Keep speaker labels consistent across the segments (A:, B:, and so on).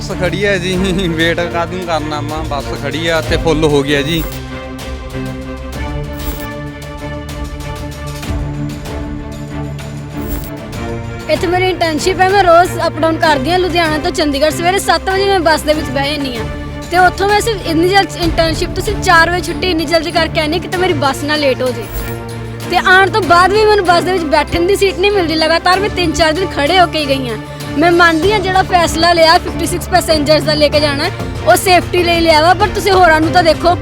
A: ਬੱਸ ਖੜੀ ਹੈ ਜੀ। ਵੇਟ ਕਾਦੂ ਕਰਨਾ ਮਾ, ਬੱਸ ਖੜੀ ਆ ਤੇ ਫੁੱਲ ਹੋ ਗਿਆ ਜੀ।
B: ਇੱਥੇ ਮੇਰੀ ਇੰਟਰਨਸ਼ਿਪ ਹੈ, ਮੈਂ ਰੋਜ਼ ਅਪ ਡਾਊਨ ਕਰਦੀ ਹਾਂ। ਲੁਧਿਆਣਾ ਤੋਂ ਚੰਡੀਗੜ੍ਹ ਸਵੇਰੇ 7 ਵਜੇ ਮੈਂ ਬੱਸ ਦੇ ਵਿੱਚ ਬਹਿ ਜਾਂਦੀ ਹਾਂ। ਤੇ ਉੱਥੋਂ ਮੈਂ ਸਿਰਫ ਇੰਨੀ ਜਲਦ ਇੰਟਰਨਸ਼ਿਪ ਤੋਂ ਸਿਰਫ 4 ਵਜੇ ਛੁੱਟੀ ਇੰਨੀ ਜਲਦੀ ਕਰਕੇ ਆਨੀ ਕਿ ਤੇ ਮੇਰੀ ਬੱਸ ਨਾ ਲੇਟ ਹੋ ਜੇ ਤੇ ਆਉਣ ਤੋਂ ਬਾਅਦ ਵੀ ਮੈਨੂੰ ਬੱਸ ਦੇ ਵਿੱਚ ਬੈਠਣ ਦੀ ਸੀਟ ਨਹੀਂ ਮਿਲਦੀ। ਲਗਾਤਾਰ ਮੈਂ 3-4 ਦਿਨ ਖੜੇ ਹੋ ਕੇ ਗਈ ਹਾਂ। ਮੈਂ ਮੰਨਦੀ ਹਾਂ ਜਿਹੜਾ ਫੈਸਲਾ ਲਿਆ 56 ਪੈਸੇਂਜਰਸ ਦਾ ਲੈ ਕੇ ਜਾਣਾ ਹੈ, ਉਹ ਸੇਫਟੀ ਲਈ ਲਿਆ ਵਾ ਪਰ ਤੁਸੀਂ ਹੋਰਾਂ ਨੂੰ ਤਾਂ ਦੇਖੋ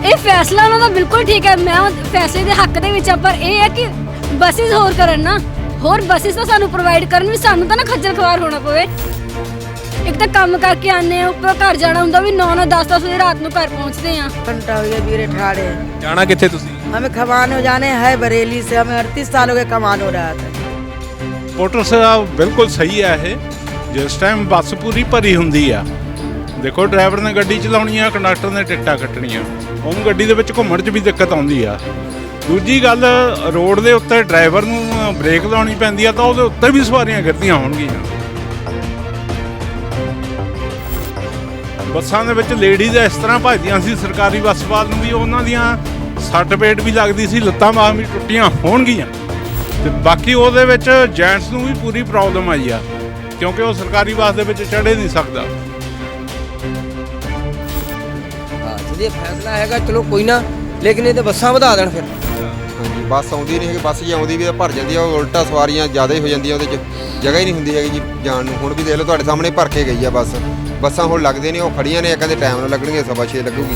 B: ਇਹ ਫੈਸਲਾ ਉਹਨਾਂ ਦਾ ਬਿਲਕੁਲ ਠੀਕ ਹੈ ਮੈਂ ਉਹ ਫੈਸਲੇ ਦੇ ਹੱਕ ਦੇ ਵਿੱਚ ਆ ਪਰ ਇਹ ਹੈ ਕਿ ਬੱਸਿਸ ਹੋਰ ਕਰਨ ਨਾ ਹੋਰ ਬੱਸਿਸ ਤਾਂ ਸਾਨੂੰ ਪ੍ਰੋਵਾਈਡ ਕਰਨ ਵੀ ਸਾਨੂੰ ਤਾਂ ਨਾ ਖੱਜਲ ਖਵਾਰ ਹੋਣਾ ਪਵੇ ਇੱਕ ਤਾਂ ਕੰਮ ਕਰਕੇ ਆਨੇ ਆ ਉੱਪਰ ਘਰ ਜਾਣਾ ਹੁੰਦਾ ਵੀ 9 9 10 10 ਵਜੇ ਰਾਤ ਨੂੰ ਘਰ ਪਹੁੰਚਦੇ ਆ
C: घंटा हो गया वीरे ठाड़े
D: ਜਾਣਾ ਕਿੱਥੇ ਤੁਸੀਂ
C: हमें खमानो जाने हैं बरेली से हमें अड़तीस साल हो गए कमान हो रहा था
E: ਮੋਟਰ ਸਾਹਿਬ ਬਿਲਕੁਲ ਸਹੀ ਹੈ ਇਹ। ਜਿਸ ਟਾਈਮ ਬੱਸ ਪੂਰੀ ਭਰੀ ਹੁੰਦੀ ਆ, ਦੇਖੋ ਡਰਾਈਵਰ ਨੇ ਗੱਡੀ ਚਲਾਉਣੀ ਆ ਕੰਡਕਟਰ ਨੇ ਟਿਕਟਾਂ ਕੱਟਣੀਆਂ, ਉਹਨੂੰ ਗੱਡੀ ਦੇ ਵਿੱਚ ਘੁੰਮਣ 'ਚ ਵੀ ਦਿੱਕਤ ਆਉਂਦੀ ਆ। ਦੂਜੀ ਗੱਲ ਰੋਡ ਦੇ ਉੱਤੇ ਡਰਾਈਵਰ ਨੂੰ ਬ੍ਰੇਕ ਲਾਉਣੀ ਪੈਂਦੀ ਆ, ਤਾਂ ਉਹਦੇ ਉੱਤੇ ਵੀ ਸਵਾਰੀਆਂ ਗਿਰਦੀਆਂ ਹੋਣਗੀਆਂ। ਬੱਸਾਂ ਦੇ ਵਿੱਚ ਲੇਡੀਜ਼ ਇਸ ਤਰ੍ਹਾਂ ਭੱਜਦੀਆਂ ਸੀ, ਸਰਕਾਰੀ ਬੱਸ ਵਾਲ ਨੂੰ ਵੀ ਉਹਨਾਂ ਦੀਆਂ ਸੱਟ ਪੇਟ ਵੀ ਲੱਗਦੀ ਸੀ ਲੱਤਾਂ ਬਾਹਾਂ ਵੀ ਟੁੱਟੀਆਂ ਹੋਣਗੀਆਂ। ਤੇ ਬਾਕੀ ਉਹਦੇ ਵਿੱਚ ਜੈਂਟਸ ਨੂੰ ਵੀ ਪੂਰੀ ਪ੍ਰੋਬਲਮ ਆਈ ਆ ਕਿਉਂਕਿ ਉਹ ਸਰਕਾਰੀ ਬੱਸ ਦੇ ਵਿੱਚ ਚੜ੍ਹੇ ਨਹੀਂ ਸਕਦਾ।
F: ਹਾਂ ਜੇ ਫੈਸਲਾ ਹੈਗਾ ਚਲੋ ਕੋਈ ਨਾ ਲੇਕਿਨ ਇਹ ਤੇ ਬੱਸਾਂ ਵਧਾ ਦੇਣ ਫਿਰ।
G: ਹਾਂਜੀ ਬੱਸ ਆਉਂਦੀ ਨਹੀਂ ਹੈਗੀ ਬੱਸ ਜੇ ਆਉਂਦੀ ਵੀ ਤਾਂ ਭਰ ਜਾਂਦੀ ਆ ਉਹ ਉਲਟਾ ਸਵਾਰੀਆਂ ਜ਼ਿਆਦਾ ਹੀ ਹੋ ਜਾਂਦੀਆਂ ਉਹਦੇ 'ਚ। ਜਗ੍ਹਾ ਹੀ ਨਹੀਂ ਹੁੰਦੀ ਹੈਗੀ ਜੀ ਜਾਣ ਨੂੰ। ਹੁਣ ਵੀ ਦੇਖ ਲਓ ਤੁਹਾਡੇ ਸਾਹਮਣੇ ਭਰ ਕੇ ਗਈ ਆ ਬੱਸ। ਬੱਸਾਂ ਹੁਣ ਲੱਗਦੇ ਨੇ ਉਹ ਖੜੀਆਂ ਨੇ ਕਹਿੰਦੇ ਟਾਈਮ ਨਾਲ ਲੱਗਣਗੀਆਂ ਸਵਾ ਛੇ ਲੱਗੂਗੀ।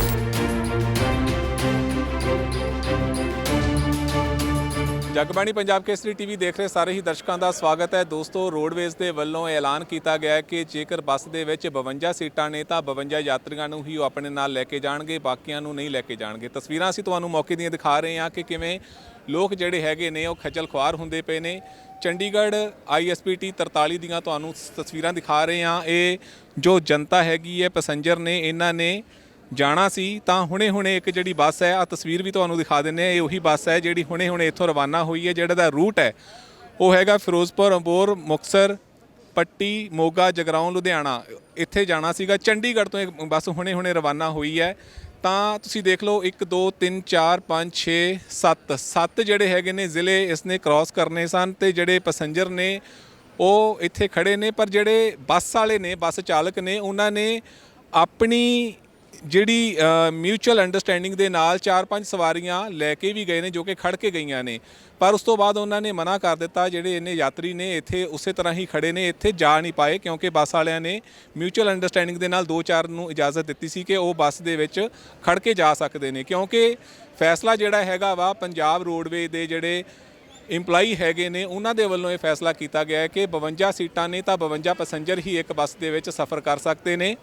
D: ਜਗਬਾਣੀ ਪੰਜਾਬ ਕੇਸਰੀ ਟੀਵੀ ਦੇਖ ਰਹੇ ਸਾਰੇ ਹੀ ਦਰਸ਼ਕਾਂ ਦਾ ਸਵਾਗਤ ਹੈ। ਦੋਸਤੋ, ਰੋਡਵੇਜ਼ ਦੇ ਵੱਲੋਂ ਐਲਾਨ ਕੀਤਾ ਗਿਆ ਹੈ ਕਿ ਜੇਕਰ ਬੱਸ ਦੇ ਵਿੱਚ 52 ਸੀਟਾਂ ਨੇ ਤਾਂ 52 ਯਾਤਰੀਆਂ ਨੂੰ ਹੀ ਉਹ ਆਪਣੇ ਨਾਲ ਲੈ ਕੇ ਜਾਣਗੇ, ਬਾਕੀਆਂ ਨੂੰ ਨਹੀਂ ਲੈ ਕੇ ਜਾਣਗੇ। ਤਸਵੀਰਾਂ ਅਸੀਂ ਤੁਹਾਨੂੰ ਮੌਕੇ ਦੀਆਂ ਦਿਖਾ ਰਹੇ ਹਾਂ ਕਿ ਕਿਵੇਂ ਲੋਕ ਜਿਹੜੇ ਹੈਗੇ ਨੇ, ਉਹ ਖੱਜਲ ਖੁਆਰ ਹੁੰਦੇ ਪਏ ਨੇ। ਚੰਡੀਗੜ੍ਹ ਆਈਐਸਪੀਟੀ 43 ਦੀਆਂ ਤੁਹਾਨੂੰ ਤਸਵੀਰਾਂ ਦਿਖਾ ਰਹੇ ਹਾਂ। ਇਹ ਜੋ ਜਨਤਾ ਹੈਗੀ ਹੈ, ਪੈਸੇਂਜਰ ਨੇ, ਇਹਨਾਂ ਨੇ ਜਾਣਾ ਸੀ, ਤਾਂ ਹੁਣੇ-ਹੁਣੇ ਇੱਕ ਜਿਹੜੀ ਬੱਸ ਹੈ ਆ ਤਸਵੀਰ ਵੀ ਤੁਹਾਨੂੰ ਦਿਖਾ ਦਿੰਨੇ ਆ ਇਹ ਉਹੀ ਬੱਸ ਹੈ ਜਿਹੜੀ ਹੁਣੇ-ਹੁਣੇ ਇੱਥੋਂ ਰਵਾਨਾ ਹੋਈ ਹੈ, ਜਿਹੜਾ ਦਾ ਰੂਟ ਹੈ। ਉਹ ਹੈਗਾ ਫਿਰੋਜ਼ਪੁਰ, ਅੰਬੋਰ ਮੁਕਸਰ ਪੱਟੀ, ਮੋਗਾ, ਜਗਰਾਉਂ, ਲੁਧਿਆਣਾ। ਇੱਥੇ ਜਾਣਾ ਸੀਗਾ। ਚੰਡੀਗੜ੍ਹ ਤੋਂ ਇੱਕ ਬੱਸ ਹੁਣੇ-ਹੁਣੇ ਰਵਾਨਾ ਹੋਈ ਹੈ। ਤਾਂ ਤੁਸੀਂ ਦੇਖ ਲਓ 1 2 3 4 5 6 7 7 ਜਿਹੜੇ ਹੈਗੇ ਨੇ ਜ਼ਿਲ੍ਹੇ ਇਸ ਨੇ ਕ੍ਰਾਸ ਕਰਨੇ ਸਨ ਤੇ ਜਿਹੜੇ ਪੈਸੇਂਜਰ ਨੇ, ਉਹ ਇੱਥੇ ਖੜੇ ਨੇ। ਪਰ ਜਿਹੜੇ ਬੱਸ ਵਾਲੇ ਨੇ, ਬੱਸ ਚਾਲਕ ਨੇ, ਉਹਨਾਂ ਨੇ ਆਪਣੀ ਜਿਹੜੀ ਮਿਊਚੁਅਲ ਅੰਡਰਸਟੈਂਡਿੰਗ ਦੇ ਨਾਲ 4-5 ਸਵਾਰੀਆਂ ਲੈ ਕੇ ਵੀ ਗਏ ਨੇ, ਜੋ ਕਿ ਖੜ ਕੇ ਗਈਆਂ ਨੇ। ਪਰ ਉਸ ਤੋਂ ਬਾਅਦ ਉਹਨਾਂ ਨੇ ਮਨਾ ਕਰ ਦਿੱਤਾ, ਜਿਹੜੇ ਇਹਨੇ ਯਾਤਰੀ ਨੇ, ਇੱਥੇ ਉਸੇ ਤਰ੍ਹਾਂ ਹੀ ਖੜੇ ਨੇ, ਇੱਥੇ ਜਾ ਨਹੀਂ ਪਾਏ, ਕਿਉਂਕਿ ਬੱਸ ਵਾਲਿਆਂ ਨੇ ਮਿਊਚੁਅਲ ਅੰਡਰਸਟੈਂਡਿੰਗ ਦੇ ਨਾਲ 2-4 ਨੂੰ ਇਜਾਜ਼ਤ ਦਿੱਤੀ ਸੀ ਕਿ ਉਹ ਬੱਸ ਦੇ ਵਿੱਚ ਖੜ ਕੇ ਜਾ ਸਕਦੇ ਨੇ। ਕਿਉਂਕਿ ਫੈਸਲਾ ਜਿਹੜਾ ਹੈਗਾ ਵਾ, ਪੰਜਾਬ ਰੋਡਵੇ ਦੇ ਜਿਹੜੇ ਇੰਪਲਾਈ ਹੈਗੇ ਨੇ, ਉਹਨਾਂ ਦੇ ਵੱਲੋਂ ਇਹ ਫੈਸਲਾ ਕੀਤਾ ਗਿਆ ਹੈ ਕਿ 52 ਸੀਟਾਂ ਨੇ ਤਾਂ 52 ਪੈਸੇਂਜਰ ਹੀ ਇੱਕ ਬੱਸ ਦੇ ਵਿੱਚ ਸਫ਼ਰ ਕਰ ਸਕਦੇ ਨੇ।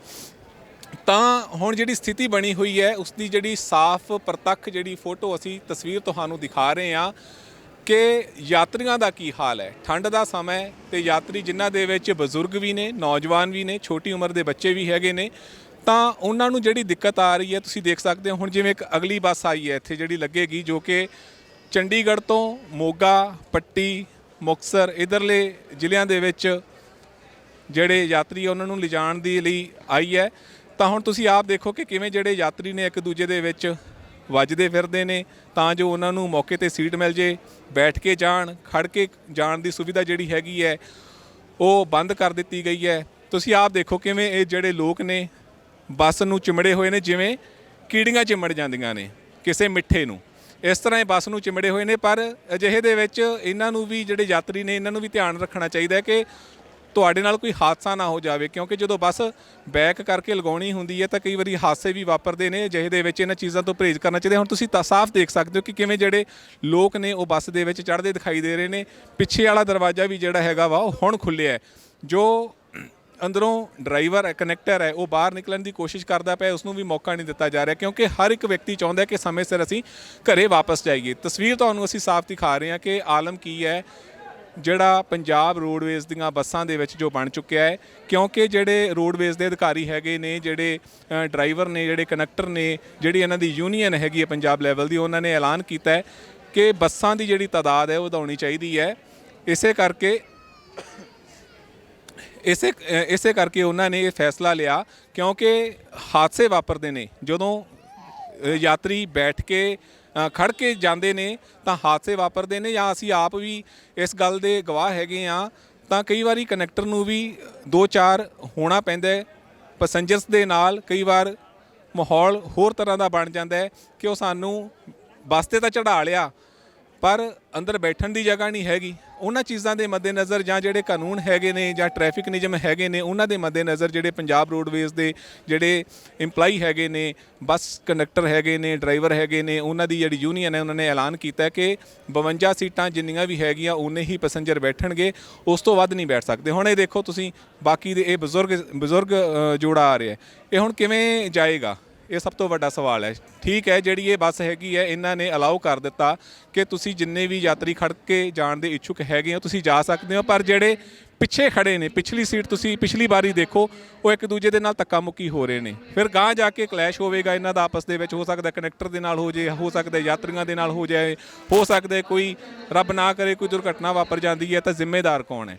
D: ਤਾਂ ਹੁਣ ਜਿਹੜੀ ਸਥਿਤੀ ਬਣੀ ਹੋਈ ਹੈ ਉਸ ਦੀ ਜਿਹੜੀ ਸਾਫ਼ ਪ੍ਰਤੱਖ ਜਿਹੜੀ ਫੋਟੋ ਅਸੀਂ ਤਸਵੀਰ ਤੁਹਾਨੂੰ ਦਿਖਾ ਰਹੇ ਹਾਂ ਕਿ ਯਾਤਰੀਆਂ ਦਾ ਕੀ ਹਾਲ ਹੈ। ਠੰਡ ਦਾ ਸਮਾਂ ਹੈ ਤੇ ਯਾਤਰੀ ਜਿਨ੍ਹਾਂ ਦੇ ਵਿੱਚ ਬਜ਼ੁਰਗ ਵੀ ਨੇ, ਨੌਜਵਾਨ ਵੀ ਨੇ, ਛੋਟੀ ਉਮਰ ਦੇ ਬੱਚੇ ਵੀ ਹੈਗੇ ਨੇ, ਤਾਂ ਉਹਨਾਂ ਨੂੰ ਜਿਹੜੀ ਦਿੱਕਤ ਆ ਰਹੀ ਹੈ, ਤੁਸੀਂ ਦੇਖ ਸਕਦੇ ਹੋ, ਹੁਣ ਜਿਵੇਂ ਇੱਕ ਅਗਲੀ ਬੱਸ ਆਈ ਹੈ, ਇੱਥੇ ਜਿਹੜੀ ਲੱਗੇਗੀ, ਜੋ ਕਿ ਚੰਡੀਗੜ੍ਹ ਤੋਂ ਮੋਗਾ, ਪੱਟੀ, ਮੁਕਤਸਰ, ਇਧਰਲੇ ਜ਼ਿਲ੍ਹਿਆਂ ਦੇ ਵਿੱਚ ਜਿਹੜੇ ਯਾਤਰੀ ਉਹਨਾਂ ਨੂੰ ਲਿਜਾਣ ਦੇ ਲਈ ਆਈ ਹੈ। ਤਾਂ ਹੁਣ ਤੁਸੀਂ ਆਪ ਦੇਖੋ ਕਿ ਕਿਵੇਂ ਜਿਹੜੇ ਯਾਤਰੀ ਨੇ ਇੱਕ ਦੂਜੇ ਦੇ ਵਿੱਚ ਵੱਜਦੇ ਫਿਰਦੇ ਨੇ, ਤਾਂ ਜੋ ਉਹਨਾਂ ਨੂੰ ਮੌਕੇ ਤੇ ਸੀਟ ਮਿਲ ਜੇ, ਬੈਠ ਕੇ ਜਾਣ ਖੜ ਕੇ ਜਾਣ ਦੀ ਸੁਵਿਧਾ ਜਿਹੜੀ ਹੈਗੀ ਹੈ, ਉਹ ਬੰਦ ਕਰ ਦਿੱਤੀ ਗਈ ਹੈ। ਤੁਸੀਂ ਆਪ ਦੇਖੋ ਕਿਵੇਂ ਇਹ ਜਿਹੜੇ ਲੋਕ ਨੇ, ਬੱਸ ਨੂੰ ਚਿਮੜੇ ਹੋਏ ਨੇ, ਜਿਵੇਂ ਕੀੜੀਆਂ ਚਿਮੜ ਜਾਂਦੀਆਂ ਨੇ ਕਿਸੇ ਮਿੱਠੇ ਨੂੰ। ਇਸ ਤਰ੍ਹਾਂ ਇਹ ਬੱਸ ਨੂੰ ਚਿਮੜੇ ਹੋਏ ਨੇ, ਪਰ ਅਜਿਹੇ ਦੇ ਵਿੱਚ ਇਹਨਾਂ ਨੂੰ ਵੀ ਜਿਹੜੇ ਯਾਤਰੀ ਨੇ, ਇਹਨਾਂ ਨੂੰ ਵੀ ਧਿਆਨ ਰੱਖਣਾ ਚਾਹੀਦਾ ਹੈ ਕਿ ਤੁਹਾਡੇ ਨਾਲ ਕੋਈ ਹਾਦਸਾ ਨਾ ਹੋ ਜਾਵੇ, ਕਿਉਂਕਿ ਜਦੋਂ ਬੱਸ ਬੈਕ ਕਰਕੇ ਲਗਾਉਣੀ ਹੁੰਦੀ ਹੈ ਤਾਂ ਕਈ ਵਾਰੀ ਹਾਦਸੇ ਵੀ ਵਾਪਰਦੇ ਨੇ, ਜਿਹੇ ਦੇ ਵਿੱਚ ਇਹਨਾਂ ਚੀਜ਼ਾਂ ਤੋਂ ਪਰਹੇਜ਼ ਕਰਨਾ ਚਾਹੀਦਾ। ਹੁਣ ਤੁਸੀਂ ਤਾਂ ਸਾਫ਼ ਦੇਖ ਸਕਦੇ ਹੋ ਕਿ ਕਿਵੇਂ ਜਿਹੜੇ ਲੋਕ ਨੇ ਉਹ ਬੱਸ ਦੇ ਵਿੱਚ ਚੜ੍ਹਦੇ ਦਿਖਾਈ ਦੇ ਰਹੇ ਨੇ। ਪਿੱਛੇ ਵਾਲਾ ਦਰਵਾਜ਼ਾ ਵੀ ਜਿਹੜਾ ਹੈਗਾ ਵਾ, ਉਹ ਹੁਣ ਖੁੱਲਿਆ ਹੈ। ਜੋ ਅੰਦਰੋਂ ਡਰਾਈਵਰ ਹੈ ਕਨੈਕਟਰ ਹੈ, ਉਹ ਬਾਹਰ ਨਿਕਲਣ ਦੀ ਕੋਸ਼ਿਸ਼ ਕਰਦਾ ਪਿਆ ਉਸ ਨੂੰ ਵੀ ਮੌਕਾ ਨਹੀਂ ਦਿੱਤਾ ਜਾ ਰਿਹਾ, ਕਿਉਂਕਿ ਹਰ ਇੱਕ ਵਿਅਕਤੀ ਚਾਹੁੰਦਾ ਕਿ ਸਮੇਂ ਸਿਰ ਅਸੀਂ ਘਰੇ ਵਾਪਸ ਜਾਈਏ। ਤਸਵੀਰ ਤੁਹਾਨੂੰ ਅਸੀਂ ਸਾਫ਼ ਦਿਖਾ ਰਹੇ ਹਾਂ ਕਿ ਆਲਮ ਕੀ ਹੈ ਜਿਹੜਾ ਪੰਜਾਬ ਰੋਡਵੇਜ਼ ਦੀਆਂ ਬੱਸਾਂ ਦੇ ਵਿੱਚ ਜੋ ਬਣ ਚੁੱਕਿਆ ਹੈ, ਕਿਉਂਕਿ ਜਿਹੜੇ ਰੋਡਵੇਜ਼ ਦੇ ਅਧਿਕਾਰੀ ਹੈਗੇ ਨੇ, ਜਿਹੜੇ ਡਰਾਈਵਰ ਨੇ, ਜਿਹੜੇ ਕਨੈਕਟਰ ਨੇ, ਜਿਹੜੀ ਇਹਨਾਂ ਦੀ ਯੂਨੀਅਨ ਹੈਗੀ ਹੈ ਪੰਜਾਬ ਲੈਵਲ ਦੀ, ਉਹਨਾਂ ਨੇ ਐਲਾਨ ਕੀਤਾ ਹੈ ਕਿ ਬੱਸਾਂ ਦੀ ਜਿਹੜੀ ਤਾਦਾਦ ਹੈ ਉਹ ਵਧਾਉਣੀ ਚਾਹੀਦੀ ਹੈ। ਇਸੇ ਕਰਕੇ, ਇਸੇ ਇਸੇ ਕਰਕੇ ਉਹਨਾਂ ਨੇ ਇਹ ਫੈਸਲਾ ਲਿਆ, ਕਿਉਂਕਿ ਹਾਦਸੇ ਵਾਪਰਦੇ ਨੇ। ਜਦੋਂ ਯਾਤਰੀ ਬੈਠ ਕੇ ਖੜ ਕੇ ਜਾਂਦੇ ਨੇ ਤਾਂ ਹਾਦਸੇ ਵਾਪਰਦੇ ਨੇ ਜਾਂ ਅਸੀਂ ਆਪ ਵੀ ਇਸ ਗੱਲ ਦੇ ਗਵਾਹ ਹੈਗੇ ਆ ਤਾਂ ਕਈ ਵਾਰੀ ਕਨੈਕਟਰ ਨੂੰ ਵੀ ਦੋ ਚਾਰ ਹੋਣਾ ਪੈਂਦਾ ਹੈ। ਪੈਸੰਜਰਸ ਦੇ ਨਾਲ ਕਈ ਵਾਰ ਮਾਹੌਲ ਹੋਰ ਤਰ੍ਹਾਂ ਦਾ ਬਣ ਜਾਂਦਾ ਹੈ ਕਿ ਉਹ ਸਾਨੂੰ ਬੱਸ ਤੇ ਤਾਂ ਚੜਾ ਲਿਆ ਪਰ ਅੰਦਰ ਬੈਠਣ ਦੀ ਜਗ੍ਹਾ ਨਹੀਂ ਹੈਗੀ। ਉਹਨਾਂ ਚੀਜ਼ਾਂ ਦੇ ਮੱਦੇਨਜ਼ਰ ਜਾਂ ਜਿਹੜੇ ਕਾਨੂੰਨ ਹੈਗੇ ਨੇ ਜਾਂ ਟ੍ਰੈਫਿਕ ਨਿਯਮ ਹੈਗੇ ਨੇ, ਉਹਨਾਂ ਦੇ ਮੱਦੇਨਜ਼ਰ ਜਿਹੜੇ ਪੰਜਾਬ ਰੋਡਵੇਜ਼ ਦੇ ਜਿਹੜੇ EMPLOYE ਹੈਗੇ ਨੇ, ਬੱਸ ਕੰਡਕਟਰ ਹੈਗੇ ਨੇ, ਡਰਾਈਵਰ ਹੈਗੇ ਨੇ, ਉਹਨਾਂ ਦੀ ਜਿਹੜੀ ਯੂਨੀਅਨ ਹੈ, ਉਹਨਾਂ ਨੇ ਐਲਾਨ ਕੀਤਾ ਕਿ 52 ਸੀਟਾਂ ਜਿੰਨੀਆਂ ਵੀ ਹੈਗੀਆਂ ਉਨੇ ਹੀ ਪੈਸੇਂਜਰ ਬੈਠਣਗੇ, ਉਸ ਤੋਂ ਵੱਧ ਨਹੀਂ ਬੈਠ ਸਕਦੇ। ਹੁਣ ਇਹ ਦੇਖੋ ਤੁਸੀਂ, ਬਾਕੀ ਦੇ ਇਹ ਬਜ਼ੁਰਗ ਬਜ਼ੁਰਗ ਜੋੜਾ ਆ ਰਿਹਾ ਇਹ ਹੁਣ ਕਿਵੇਂ ਜਾਏਗਾ? ਇਹ ਸਭ ਤੋਂ ਵੱਡਾ ਸਵਾਲ ਹੈ। ਠੀਕ ਹੈ, ਜਿਹੜੀ ਇਹ ਬੱਸ ਹੈਗੀ ਹੈ, ਇਹਨਾਂ ਨੇ ਅਲਾਉ ਕਰ ਦਿੱਤਾ ਕਿ ਤੁਸੀਂ ਜਿੰਨੇ ਵੀ ਯਾਤਰੀ ਖੜ ਕੇ ਜਾਣ ਦੇ ਇੱਛੁਕ ਹੈਗੇ ਹੋ, ਤੁਸੀਂ ਜਾ ਸਕਦੇ ਹੋ, ਪਰ ਜਿਹੜੇ ਪਿੱਛੇ ਖੜੇ ਨੇ, ਪਿਛਲੀ ਸੀਟ ਤੁਸੀਂ ਪਿਛਲੀ ਵਾਰੀ ਦੇਖੋ, ਉਹ ਇੱਕ ਦੂਜੇ ਦੇ ਨਾਲ ਧੱਕਾ ਮੁੱਕੀ ਹੋ ਰਹੇ ਨੇ। ਫਿਰ ਗਾਂ ਜਾ ਕੇ ਕਲੈਸ਼ ਹੋਵੇਗਾ ਇਹਨਾਂ ਦਾ ਆਪਸ ਦੇ ਵਿੱਚ, ਹੋ ਸਕਦਾ ਕਨੈਕਟਰ ਦੇ ਨਾਲ ਹੋ ਜੇ, ਹੋ ਸਕਦਾ ਯਾਤਰੀਆਂ ਦੇ ਨਾਲ ਹੋ ਜਾਏ, ਹੋ ਸਕਦਾ ਕੋਈ ਰੱਬ ਨਾ ਕਰੇ, ਕੋਈ ਦੁਰਘਟਨਾ ਵਾਪਰ ਜਾਂਦੀ ਹੈ, ਤਾਂ ਜ਼ਿੰਮੇਦਾਰ ਕੌਣ ਹੈ?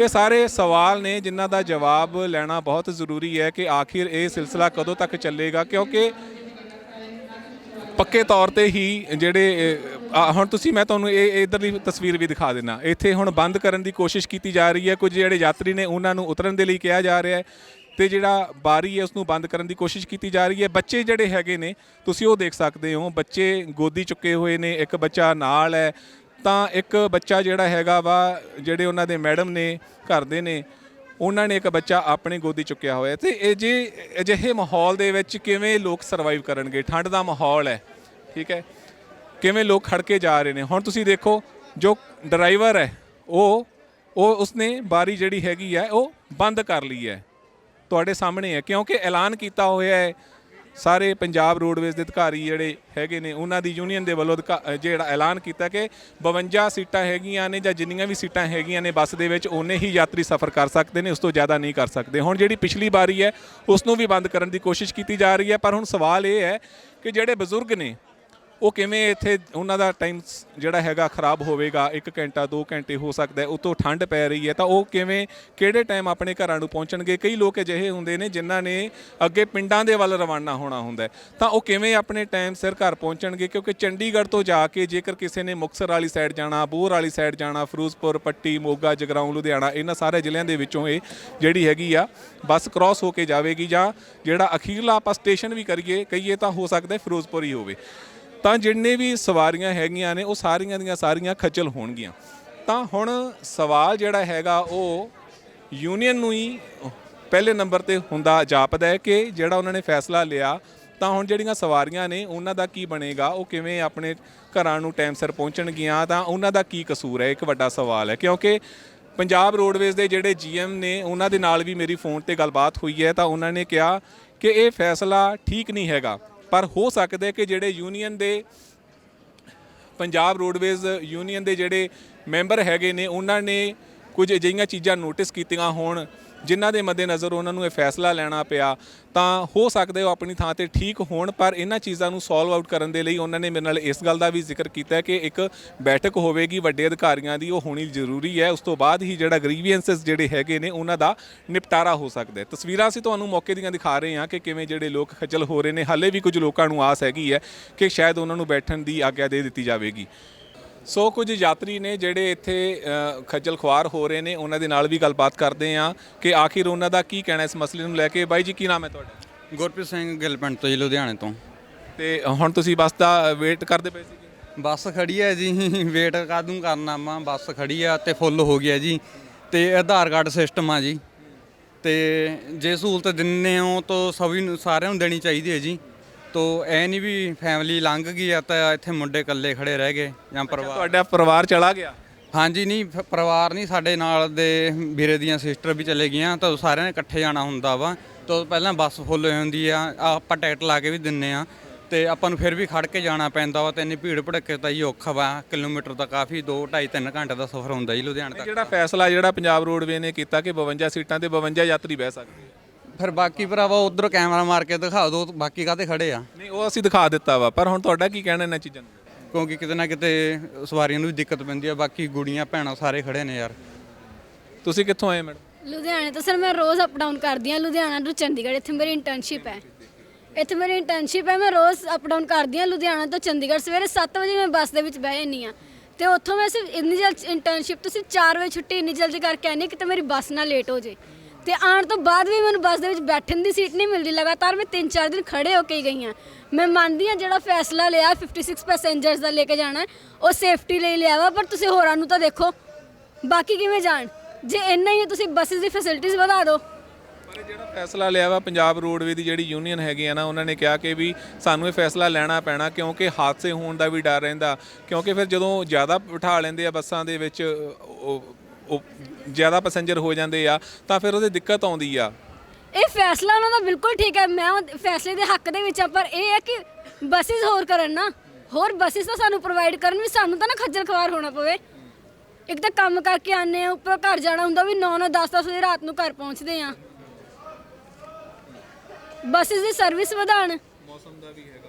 D: ਇਹ ਸਾਰੇ ਸਵਾਲ ਨੇ ਜਿਨ੍ਹਾਂ ਦਾ ਜਵਾਬ ਲੈਣਾ ਬਹੁਤ ਜ਼ਰੂਰੀ ਹੈ ਕਿ ਆਖਿਰ ਇਹ ਸਿਲਸਿਲਾ ਕਦੋਂ ਤੱਕ ਚੱਲੇਗਾ, ਕਿਉਂਕਿ ਪੱਕੇ ਤੌਰ ਤੇ ਹੀ ਜਿਹੜੇ ਹੁਣ ਤੁਸੀਂ, ਮੈਂ ਤੁਹਾਨੂੰ ਇਹ ਇਧਰਲੀ ਤਸਵੀਰ ਵੀ ਦਿਖਾ ਦਿੰਦਾ। ਇੱਥੇ ਹੁਣ ਬੰਦ ਕਰਨ ਦੀ ਕੋਸ਼ਿਸ਼ ਕੀਤੀ ਜਾ ਰਹੀ ਹੈ। ਕੁਝ ਜਿਹੜੇ ਯਾਤਰੀ ਨੇ, ਉਹਨਾਂ ਨੂੰ ਉਤਰਨ ਦੇ ਲਈ ਕਿਹਾ ਜਾ ਰਿਹਾ ਹੈ ਤੇ ਜਿਹੜਾ ਬਾਰੀ ਹੈ ਉਸ ਨੂੰ ਬੰਦ ਕਰਨ ਦੀ ਕੋਸ਼ਿਸ਼ ਕੀਤੀ ਜਾ ਰਹੀ ਹੈ। ਬੱਚੇ ਜਿਹੜੇ ਹੈਗੇ ਨੇ, ਤੁਸੀਂ ਉਹ ਦੇਖ ਸਕਦੇ ਹੋ। ਬੱਚੇ ਗੋਦੀ ਚੁੱਕੇ ਹੋਏ ਨੇ, ਇੱਕ ਬੱਚਾ ਨਾਲ ਹੈ ਤਾਂ ਇੱਕ ਬੱਚਾ ਜਿਹੜਾ ਹੈਗਾ ਵਾ, ਜਿਹੜੇ ਉਹਨਾਂ ਦੇ ਮੈਡਮ ਨੇ, ਘਰ ਦੇ ਨੇ, ਉਹਨਾਂ ਨੇ ਇੱਕ ਬੱਚਾ ਆਪਣੀ ਗੋਦੀ ਚੁੱਕਿਆ ਹੋਇਆ। ਤੇ ਇਹ ਜੇ ਅਜਿਹੇ ਮਾਹੌਲ ਦੇ ਵਿੱਚ ਕਿਵੇਂ ਲੋਕ ਸਰਵਾਈਵ ਕਰਨਗੇ? ਠੰਡ ਦਾ ਮਾਹੌਲ ਹੈ, ਠੀਕ ਹੈ? ਕਿਵੇਂ ਲੋਕ ਖੜ ਕੇ ਜਾ ਰਹੇ ਨੇ? ਹੁਣ ਤੁਸੀਂ ਦੇਖੋ, ਜੋ ਡਰਾਈਵਰ ਹੈ, ਉਹ ਉਹ ਉਸਨੇ ਬਾਰੀ ਜਿਹੜੀ ਹੈਗੀ ਹੈ, ਉਹ ਬੰਦ ਕਰ ਲਈ ਹੈ। ਤੁਹਾਡੇ ਸਾਹਮਣੇ ਹੈ, ਕਿਉਂਕਿ ਐਲਾਨ ਕੀਤਾ ਹੋਇਆ ਹੈ ਸਾਰੇ ਪੰਜਾਬ ਰੋਡਵੇਜ਼ ਦੇ ਅਧਿਕਾਰੀ ਜਿਹੜੇ ਹੈਗੇ ਨੇ, ਉਹਨਾਂ ਦੀ ਯੂਨੀਅਨ ਦੇ ਵੱਲੋਂ ਅਧਿਕਾ- ਜਿਹੜਾ ਐਲਾਨ ਕੀਤਾ ਕਿ 52 ਸੀਟਾਂ ਹੈਗੀਆਂ ਨੇ ਜਾਂ ਜਿੰਨੀਆਂ ਵੀ ਸੀਟਾਂ ਹੈਗੀਆਂ ਨੇ ਬੱਸ ਦੇ ਵਿੱਚ ਓਨੇ ਹੀ ਯਾਤਰੀ ਸਫ਼ਰ ਕਰ ਸਕਦੇ ਨੇ, ਉਸ ਤੋਂ ਜ਼ਿਆਦਾ ਨਹੀਂ ਕਰ ਸਕਦੇ। ਹੁਣ ਜਿਹੜੀ ਪਿਛਲੀ ਵਾਰੀ ਹੈ, ਉਸ ਨੂੰ ਵੀ ਬੰਦ ਕਰਨ ਦੀ ਕੋਸ਼ਿਸ਼ ਕੀਤੀ ਜਾ ਰਹੀ ਹੈ, ਪਰ ਹੁਣ ਸਵਾਲ ਇਹ ਹੈ ਕਿ ਜਿਹੜੇ ਬਜ਼ੁਰਗ ਨੇ ਉਹ ਕਿਵੇਂ ਇੱਥੇ ਉਹਨਾਂ ਦਾ ਟਾਈਮ ਜਿਹੜਾ ਹੈਗਾ ਖਰਾਬ ਹੋਵੇਗਾ? 1 ਘੰਟਾ 2 ਘੰਟੇ ਹੋ ਸਕਦਾ ਹੈ, ਉਤੋਂ ਠੰਡ ਪੈ ਰਹੀ ਹੈ, ਤਾਂ ਉਹ ਕਿਵੇਂ, ਕਿਹੜੇ ਟਾਈਮ ਆਪਣੇ ਘਰਾਂ ਨੂੰ ਪਹੁੰਚਣਗੇ? ਕਈ ਲੋਕ ਅਜਿਹੇ ਹੁੰਦੇ ਨੇ ਜਿਨ੍ਹਾਂ ਨੇ ਅੱਗੇ ਪਿੰਡਾਂ ਦੇ ਵੱਲ ਰਵਾਨਾ ਹੋਣਾ ਹੁੰਦਾ ਤਾਂ ਉਹ ਕਿਵੇਂ ਆਪਣੇ ਟਾਈਮ ਸਿਰ ਘਰ ਪਹੁੰਚਣਗੇ? ਕਿਉਂਕਿ ਚੰਡੀਗੜ੍ਹ ਤੋਂ ਜਾ ਕੇ ਜੇਕਰ ਕਿਸੇ ਨੇ ਮੁਕਤਸਰ ਵਾਲੀ ਸਾਈਡ ਜਾਣਾ ਬੋਰ ਵਾਲੀ ਸਾਈਡ ਜਾਣਾ, ਫਿਰੋਜ਼ਪੁਰ, ਪੱਟੀ, ਮੋਗਾ, ਜਗਰਾਉਂ, ਲੁਧਿਆਣਾ, ਇਹਨਾਂ ਸਾਰੇ ਜ਼ਿਲ੍ਹਿਆਂ ਦੇ ਵਿੱਚੋਂ ਇਹ ਜਿਹੜੀ ਹੈਗੀ ਆ, ਬੱਸ ਕ੍ਰਾਸ ਹੋ ਕੇ ਜਾਵੇਗੀ ਜਾਂ ਜਿਹੜਾ ਅਖੀਰਲਾ ਆਪਾਂ ਸਟੇਸ਼ਨ ਵੀ ਕਰੀਏ, ਕਹੀਏ ਤਾਂ ਹੋ ਸਕਦਾ ਫਿਰੋਜ਼ਪੁਰ ਹੀ ਹੋਵੇ। ਤਾਂ ਜਿੰਨੇ ਵੀ ਸਵਾਰੀਆਂ ਹੈਗੀਆਂ ਨੇ, ਉਹ ਸਾਰੀਆਂ ਦੀਆਂ ਸਾਰੀਆਂ ਖੱਚਲ ਹੋਣਗੀਆਂ। ਤਾਂ ਹੁਣ ਸਵਾਲ ਜਿਹੜਾ ਹੈਗਾ, ਉਹ ਯੂਨੀਅਨ ਨੂੰ ਹੀ ਪਹਿਲੇ ਨੰਬਰ ਤੇ ਹੁੰਦਾ ਜਾਪਦਾ ਹੈ ਕਿ ਜਿਹੜਾ ਉਹਨਾਂ ਨੇ ਫੈਸਲਾ ਲਿਆ, ਤਾਂ ਹੁਣ ਜਿਹੜੀਆਂ ਸਵਾਰੀਆਂ ਨੇ, ਉਹਨਾਂ ਦਾ ਕੀ ਬਣੇਗਾ? ਉਹ ਕਿਵੇਂ ਆਪਣੇ ਘਰਾਂ ਨੂੰ ਟਾਈਮ ਸਿਰ ਪਹੁੰਚਣਗੀਆਂ? ਤਾਂ ਉਹਨਾਂ ਦਾ ਕੀ ਕਸੂਰ ਹੈ? ਇੱਕ ਵੱਡਾ ਸਵਾਲ ਹੈ। ਕਿਉਂਕਿ ਪੰਜਾਬ ਰੋਡਵੇਜ਼ ਦੇ ਜਿਹੜੇ ਜੀਐਮ ਨੇ, ਉਹਨਾਂ ਦੇ ਨਾਲ ਵੀ ਮੇਰੀ ਫੋਨ ਤੇ ਗੱਲਬਾਤ ਹੋਈ ਹੈ, ਤਾਂ ਉਹਨਾਂ ਨੇ ਕਿਹਾ ਕਿ ਇਹ ਫੈਸਲਾ ਠੀਕ ਨਹੀਂ ਹੈਗਾ। ਪਰ ਹੋ ਸਕਦਾ ਕਿ ਜਿਹੜੇ ਯੂਨੀਅਨ ਦੇ ਪੰਜਾਬ ਰੋਡਵੇਜ਼ ਯੂਨੀਅਨ ਦੇ ਜਿਹੜੇ ਮੈਂਬਰ ਹੈਗੇ ਨੇ, ਉਹਨਾਂ ਨੇ ਕੁਝ ਅਜਿਹੀਆਂ ਚੀਜ਼ਾਂ ਨੋਟਿਸ ਕੀਤੀਆਂ ਹੋਣ। ਜਿਨ੍ਹਾਂ ਦੇ ਮੱਦੇਨਜ਼ਰ ਉਹਨਾਂ ਨੂੰ ਇਹ ਫੈਸਲਾ ਲੈਣਾ ਪਿਆ, ਤਾਂ ਹੋ ਸਕਦਾ ਉਹ ਆਪਣੀ ਥਾਂ ਤੇ ਠੀਕ ਹੋਣ, ਪਰ ਇਹਨਾਂ ਚੀਜ਼ਾਂ ਨੂੰ ਸੋਲਵ ਆਊਟ ਕਰਨ ਦੇ ਲਈ ਉਹਨਾਂ ਨੇ ਮੇਰੇ ਨਾਲ ਇਸ ਗੱਲ ਦਾ ਵੀ ਜ਼ਿਕਰ ਕੀਤਾ ਕਿ ਇੱਕ ਬੈਠਕ ਹੋਵੇਗੀ ਵੱਡੇ ਅਧਿਕਾਰੀਆਂ ਦੀ, ਉਹ ਹੋਣੀ ਜ਼ਰੂਰੀ ਹੈ। ਉਸ ਤੋਂ ਬਾਅਦ ਹੀ ਜਿਹੜਾ ਗ੍ਰੀਵੈਂਸਸ ਜਿਹੜੇ ਹੈਗੇ ਨੇ, ਉਹਨਾਂ ਦਾ ਨਿਪਟਾਰਾ ਹੋ ਸਕਦਾ ਹੈ। ਤਸਵੀਰਾਂ ਅਸੀਂ ਤੁਹਾਨੂੰ ਮੌਕੇ ਦੀਆਂ ਦਿਖਾ ਰਹੇ ਹਾਂ ਕਿ ਕਿਵੇਂ ਜਿਹੜੇ ਲੋਕ ਖੱਜਲ ਹੋ ਰਹੇ ਨੇ, ਹਾਲੇ ਵੀ ਕੁਝ ਲੋਕਾਂ ਨੂੰ ਆਸ ਹੈਗੀ ਹੈ ਕਿ ਸ਼ਾਇਦ ਉਹਨਾਂ ਨੂੰ ਬੈਠਣ ਦੀ ਆਗਿਆ ਦੇ ਦਿੱਤੀ ਜਾਵੇਗੀ। ਸੋ ਕੁਝ ਯਾਤਰੀ ਨੇ ਜਿਹੜੇ ਇੱਥੇ ਖੱਜਲ ਖੁਆਰ ਹੋ ਰਹੇ ਨੇ ਉਹਨਾਂ ਦੇ ਨਾਲ ਵੀ ਗੱਲਬਾਤ ਕਰਦੇ ਆ ਕਿ ਆਖਿਰ ਉਹਨਾਂ ਦਾ ਕੀ ਕਹਿਣਾ ਇਸ ਮਸਲੇ ਨੂੰ ਲੈ ਕੇ? ਬਾਈ ਜੀ ਕੀ ਨਾਮ ਹੈ ਤੁਹਾਡਾ?
A: ਗੁਰਪ੍ਰੀਤ ਸਿੰਘ ਗਿੱਲ ਪਿੰਡ ਤੋਂ ਜੀ ਲੁਧਿਆਣੇ ਤੋਂ।
D: ਤੇ ਹੁਣ ਤੁਸੀਂ ਬੱਸ ਦਾ ਵੇਟ ਕਰਦੇ ਪਏ ਸੀਗੇ?
A: ਬੱਸ ਖੜੀ ਹੈ ਜੀ ਵੇਟ ਕਾਦੂ ਕਰਨਾ ਵਾ ਬੱਸ ਖੜੀ ਆ ਤੇ ਫੁੱਲ ਹੋ ਗਿਆ ਜੀ ਤੇ ਆਧਾਰ ਕਾਰਡ ਸਿਸਟਮ ਆ ਜੀ। ਤੇ ਜੇ ਸਹੂਲਤ ਦਿੰਨੇ ਹੋ ਤਾਂ ਸਭੀ ਨੂੰ ਸਾਰਿਆਂ ਨੂੰ ਦੇਣੀ ਚਾਹੀਦੀ ਹੈ ਜੀ। ਤੋ ਐ ਨਹੀਂ ਵੀ ਫੈਮਿਲੀ ਲੰਘ ਗਈ ਆ ਤਾਂ ਇੱਥੇ ਮੁੰਡੇ ਇਕੱਲੇ ਖੜੇ ਰਹਿ ਗਏ ਜਾਂ ਪਰਿਵਾਰ
D: ਤੁਹਾਡਾ ਪਰਿਵਾਰ ਚਲਾ ਗਿਆ?
A: ਹਾਂਜੀ ਨਹੀਂ ਫ- ਪਰਿਵਾਰ ਨਹੀਂ ਸਾਡੇ ਨਾਲ ਦੇ ਵੀਰੇ ਦੀਆਂ ਸਿਸਟਰ ਵੀ ਚਲੇ ਗਈਆਂ ਤਾਂ ਸਾਰਿਆਂ ਨੇ ਇਕੱਠੇ ਜਾਣਾ ਹੁੰਦਾ ਵਾ। ਤਾਂ ਪਹਿਲਾਂ ਬੱਸ ਫੁੱਲ ਹੋ ਜਾਂਦੀ ਆ ਆਪਾਂ ਟਿਕਟ ਲਾ ਕੇ ਵੀ ਦਿੰਨੇ ਆ ਤੇ ਆਪਾਂ ਨੂੰ ਫਿਰ ਵੀ ਖੜ ਕੇ ਜਾਣਾ ਪੈਂਦਾ ਵਾ ਤੇ ਇੰਨੀ ਭੀੜ ਭੜੱਕੇ ਤਾਂ ਜੀ ਔਖਾ ਵਾ। ਕਿਲੋਮੀਟਰ ਦਾ ਕਾਫੀ 2 2.5 3 ਘੰਟੇ ਦਾ ਸਫ਼ਰ ਹੁੰਦਾ ਜੀ ਲੁਧਿਆਣੇ ਤੱਕ।
D: ਜਿਹੜਾ ਫੈਸਲਾ ਜਿਹੜਾ ਪੰਜਾਬ ਰੋਡਵੇ ਨੇ ਕੀਤਾ ਕਿ 52 ਸੀਟਾਂ ਤੇ 52 ਯਾਤਰੀ ਬਹਿ ਸਕਦੇ ਆ।
A: ਫਿਰ ਬਾਕੀ ਭਰਾਵਾ ਉਧਰ ਕੈਮਰਾ ਮਾਰ ਕੇ ਦਿਖਾ ਦਿਓ ਬਾਕੀ ਕਾਤੇ ਖੜੇ ਆ।
D: ਨਹੀਂ ਉਹ ਅਸੀਂ ਦਿਖਾ ਦਿੱਤਾ ਵਾ ਪਰ ਹੁਣ ਤੁਹਾਡਾ ਕੀ ਕਹਿਣਾ ਇਹਨਾਂ ਚੀਜ਼ਾਂ ਨੂੰ?
A: ਕਿਉਂਕਿ ਕਿਤੇ ਨਾ ਕਿਤੇ ਸਵਾਰੀਆਂ ਨੂੰ ਵੀ ਦਿੱਕਤ ਪੈਂਦੀ ਆ ਬਾਕੀ ਗੁੜੀਆਂ ਭੈਣਾਂ ਸਾਰੇ ਖੜੇ ਨੇ ਯਾਰ।
D: ਤੁਸੀਂ ਕਿੱਥੋਂ ਆਏ ਮੈਡਮ?
B: ਲੁਧਿਆਣੇ ਤੋਂ ਸਰ ਮੈਂ ਰੋਜ਼ ਅਪ ਡਾਊਨ ਕਰਦੀ ਹਾਂ ਲੁਧਿਆਣਾ ਤੋਂ ਚੰਡੀਗੜ੍ਹ ਇੱਥੇ ਮੇਰੀ ਇੰਟਰਨਸ਼ਿਪ ਹੈ। ਇੱਥੇ ਮੇਰੀ ਇੰਟਰਨਸ਼ਿਪ ਹੈ ਮੈਂ ਰੋਜ਼ ਅਪ ਡਾਊਨ ਕਰਦੀ ਹਾਂ ਲੁਧਿਆਣਾ ਤੋਂ ਚੰਡੀਗੜ੍ਹ ਸਵੇਰੇ 7 ਵਜੇ ਮੈਂ ਬੱਸ ਦੇ ਵਿੱਚ ਬਹਿ ਜਾਂਦੀ ਹਾਂ। ਤੇ ਉੱਥੋਂ ਮੈਂ ਸਿਰਫ ਇੰਨੀ ਜਲਦ ਇੰਟਰਨਸ਼ਿਪ ਤੋਂ ਸਿਰਫ 4 ਵਜੇ ਛੁੱਟੀ ਇੰਨੀ ਜਲਦੀ ਕਰਕੇ ਹਾਂ ਕਿ ਤੇ ਮੇਰੀ ਬੱਸ ਨਾ ਲੇਟ ਹੋ ਜੇ ਤੇ ਆਉਣ ਤੋਂ ਬਾਅਦ ਵੀ ਮੈਨੂੰ ਬੱਸ ਦੇ ਵਿੱਚ ਬੈਠਣ ਦੀ ਸੀਟ ਨਹੀਂ ਮਿਲਦੀ ਲਗਾਤਾਰ ਮੈਂ 3-4 ਦਿਨ ਖੜੇ ਹੋ ਕੇ ਹੀ ਗਈ ਹਾਂ। ਮੈਂ ਮੰਨਦੀ ਹਾਂ ਜਿਹੜਾ ਫੈਸਲਾ ਲਿਆ 56 ਪੈਸੇਂਜਰਸ ਦਾ ਲੈ ਕੇ ਜਾਣਾ, ਉਹ ਸੇਫਟੀ ਲਈ ਲਿਆ ਵਾ, ਪਰ ਤੁਸੀਂ ਹੋਰਾਂ ਨੂੰ ਤਾਂ ਦੇਖੋ। ਬਾਕੀ ਕਿਵੇਂ ਜਾਣ? ਜੇ ਇੰਨਾ ਹੀ ਹੈ, ਤੁਸੀਂ ਬੱਸਿਸ ਦੀ ਫੈਸਿਲਿਟੀਆਂ ਵਧਾ ਦਿਓ।
D: ਪਰ ਇਹ ਜਿਹੜਾ ਫੈਸਲਾ ਲਿਆ ਵਾ, ਪੰਜਾਬ ਰੋਡਵੇ ਦੀ ਜਿਹੜੀ ਯੂਨੀਅਨ ਹੈਗੀ ਆ ਨਾ, ਉਹਨਾਂ ਨੇ ਕਿਹਾ ਕਿ ਵੀ ਸਾਨੂੰ ਇਹ ਫੈਸਲਾ ਲੈਣਾ ਪੈਣਾ, ਕਿਉਂਕਿ ਹਾਦਸੇ ਹੋਣ ਦਾ ਵੀ ਡਰ ਰਹਿੰਦਾ। ਕਿਉਂਕਿ ਫਿਰ ਜਦੋਂ ਜ਼ਿਆਦਾ ਬਿਠਾ ਲੈਂਦੇ ਆ ਬੱਸਾਂ ਦੇ ਵਿੱਚ ਉਹ ਉਹ ਜ਼ਿਆਦਾ ਪੈਸੇਂਜਰ ਹੋ ਜਾਂਦੇ ਆ ਤਾਂ ਫਿਰ ਉਹਦੇ ਦਿੱਕਤ ਆਉਂਦੀ ਆ।
B: ਇਹ ਫੈਸਲਾ ਉਹਨਾਂ ਦਾ ਬਿਲਕੁਲ ਠੀਕ ਹੈ। ਮੈਂ ਉਹ ਫੈਸਲੇ ਦੇ ਹੱਕ ਦੇ ਵਿੱਚ ਆ ਪਰ ਇਹ ਹੈ ਕਿ ਬੱਸਿਸ ਹੋਰ ਕਰਨ ਨਾ। ਹੋਰ ਬੱਸਿਸ ਤਾਂ ਸਾਨੂੰ ਪ੍ਰੋਵਾਈਡ ਕਰਨ ਵੀ ਸਾਨੂੰ ਤਾਂ ਨਾ ਖੱਜਲ ਖਵਾਰ ਹੋਣਾ ਪਵੇ। ਇੱਕ ਤਾਂ ਕੰਮ ਕਰਕੇ ਆਨੇ ਆ ਉੱਪਰ ਘਰ ਜਾਣਾ ਹੁੰਦਾ ਵੀ 9 9 10 10 ਵਜੇ ਰਾਤ ਨੂੰ ਘਰ ਪਹੁੰਚਦੇ ਆ ਬੱਸਿਸ ਦੀ ਸਰਵਿਸ ਵਧਾਣ ਮੌਸਮ ਦਾ ਵੀ ਹੈਗਾ।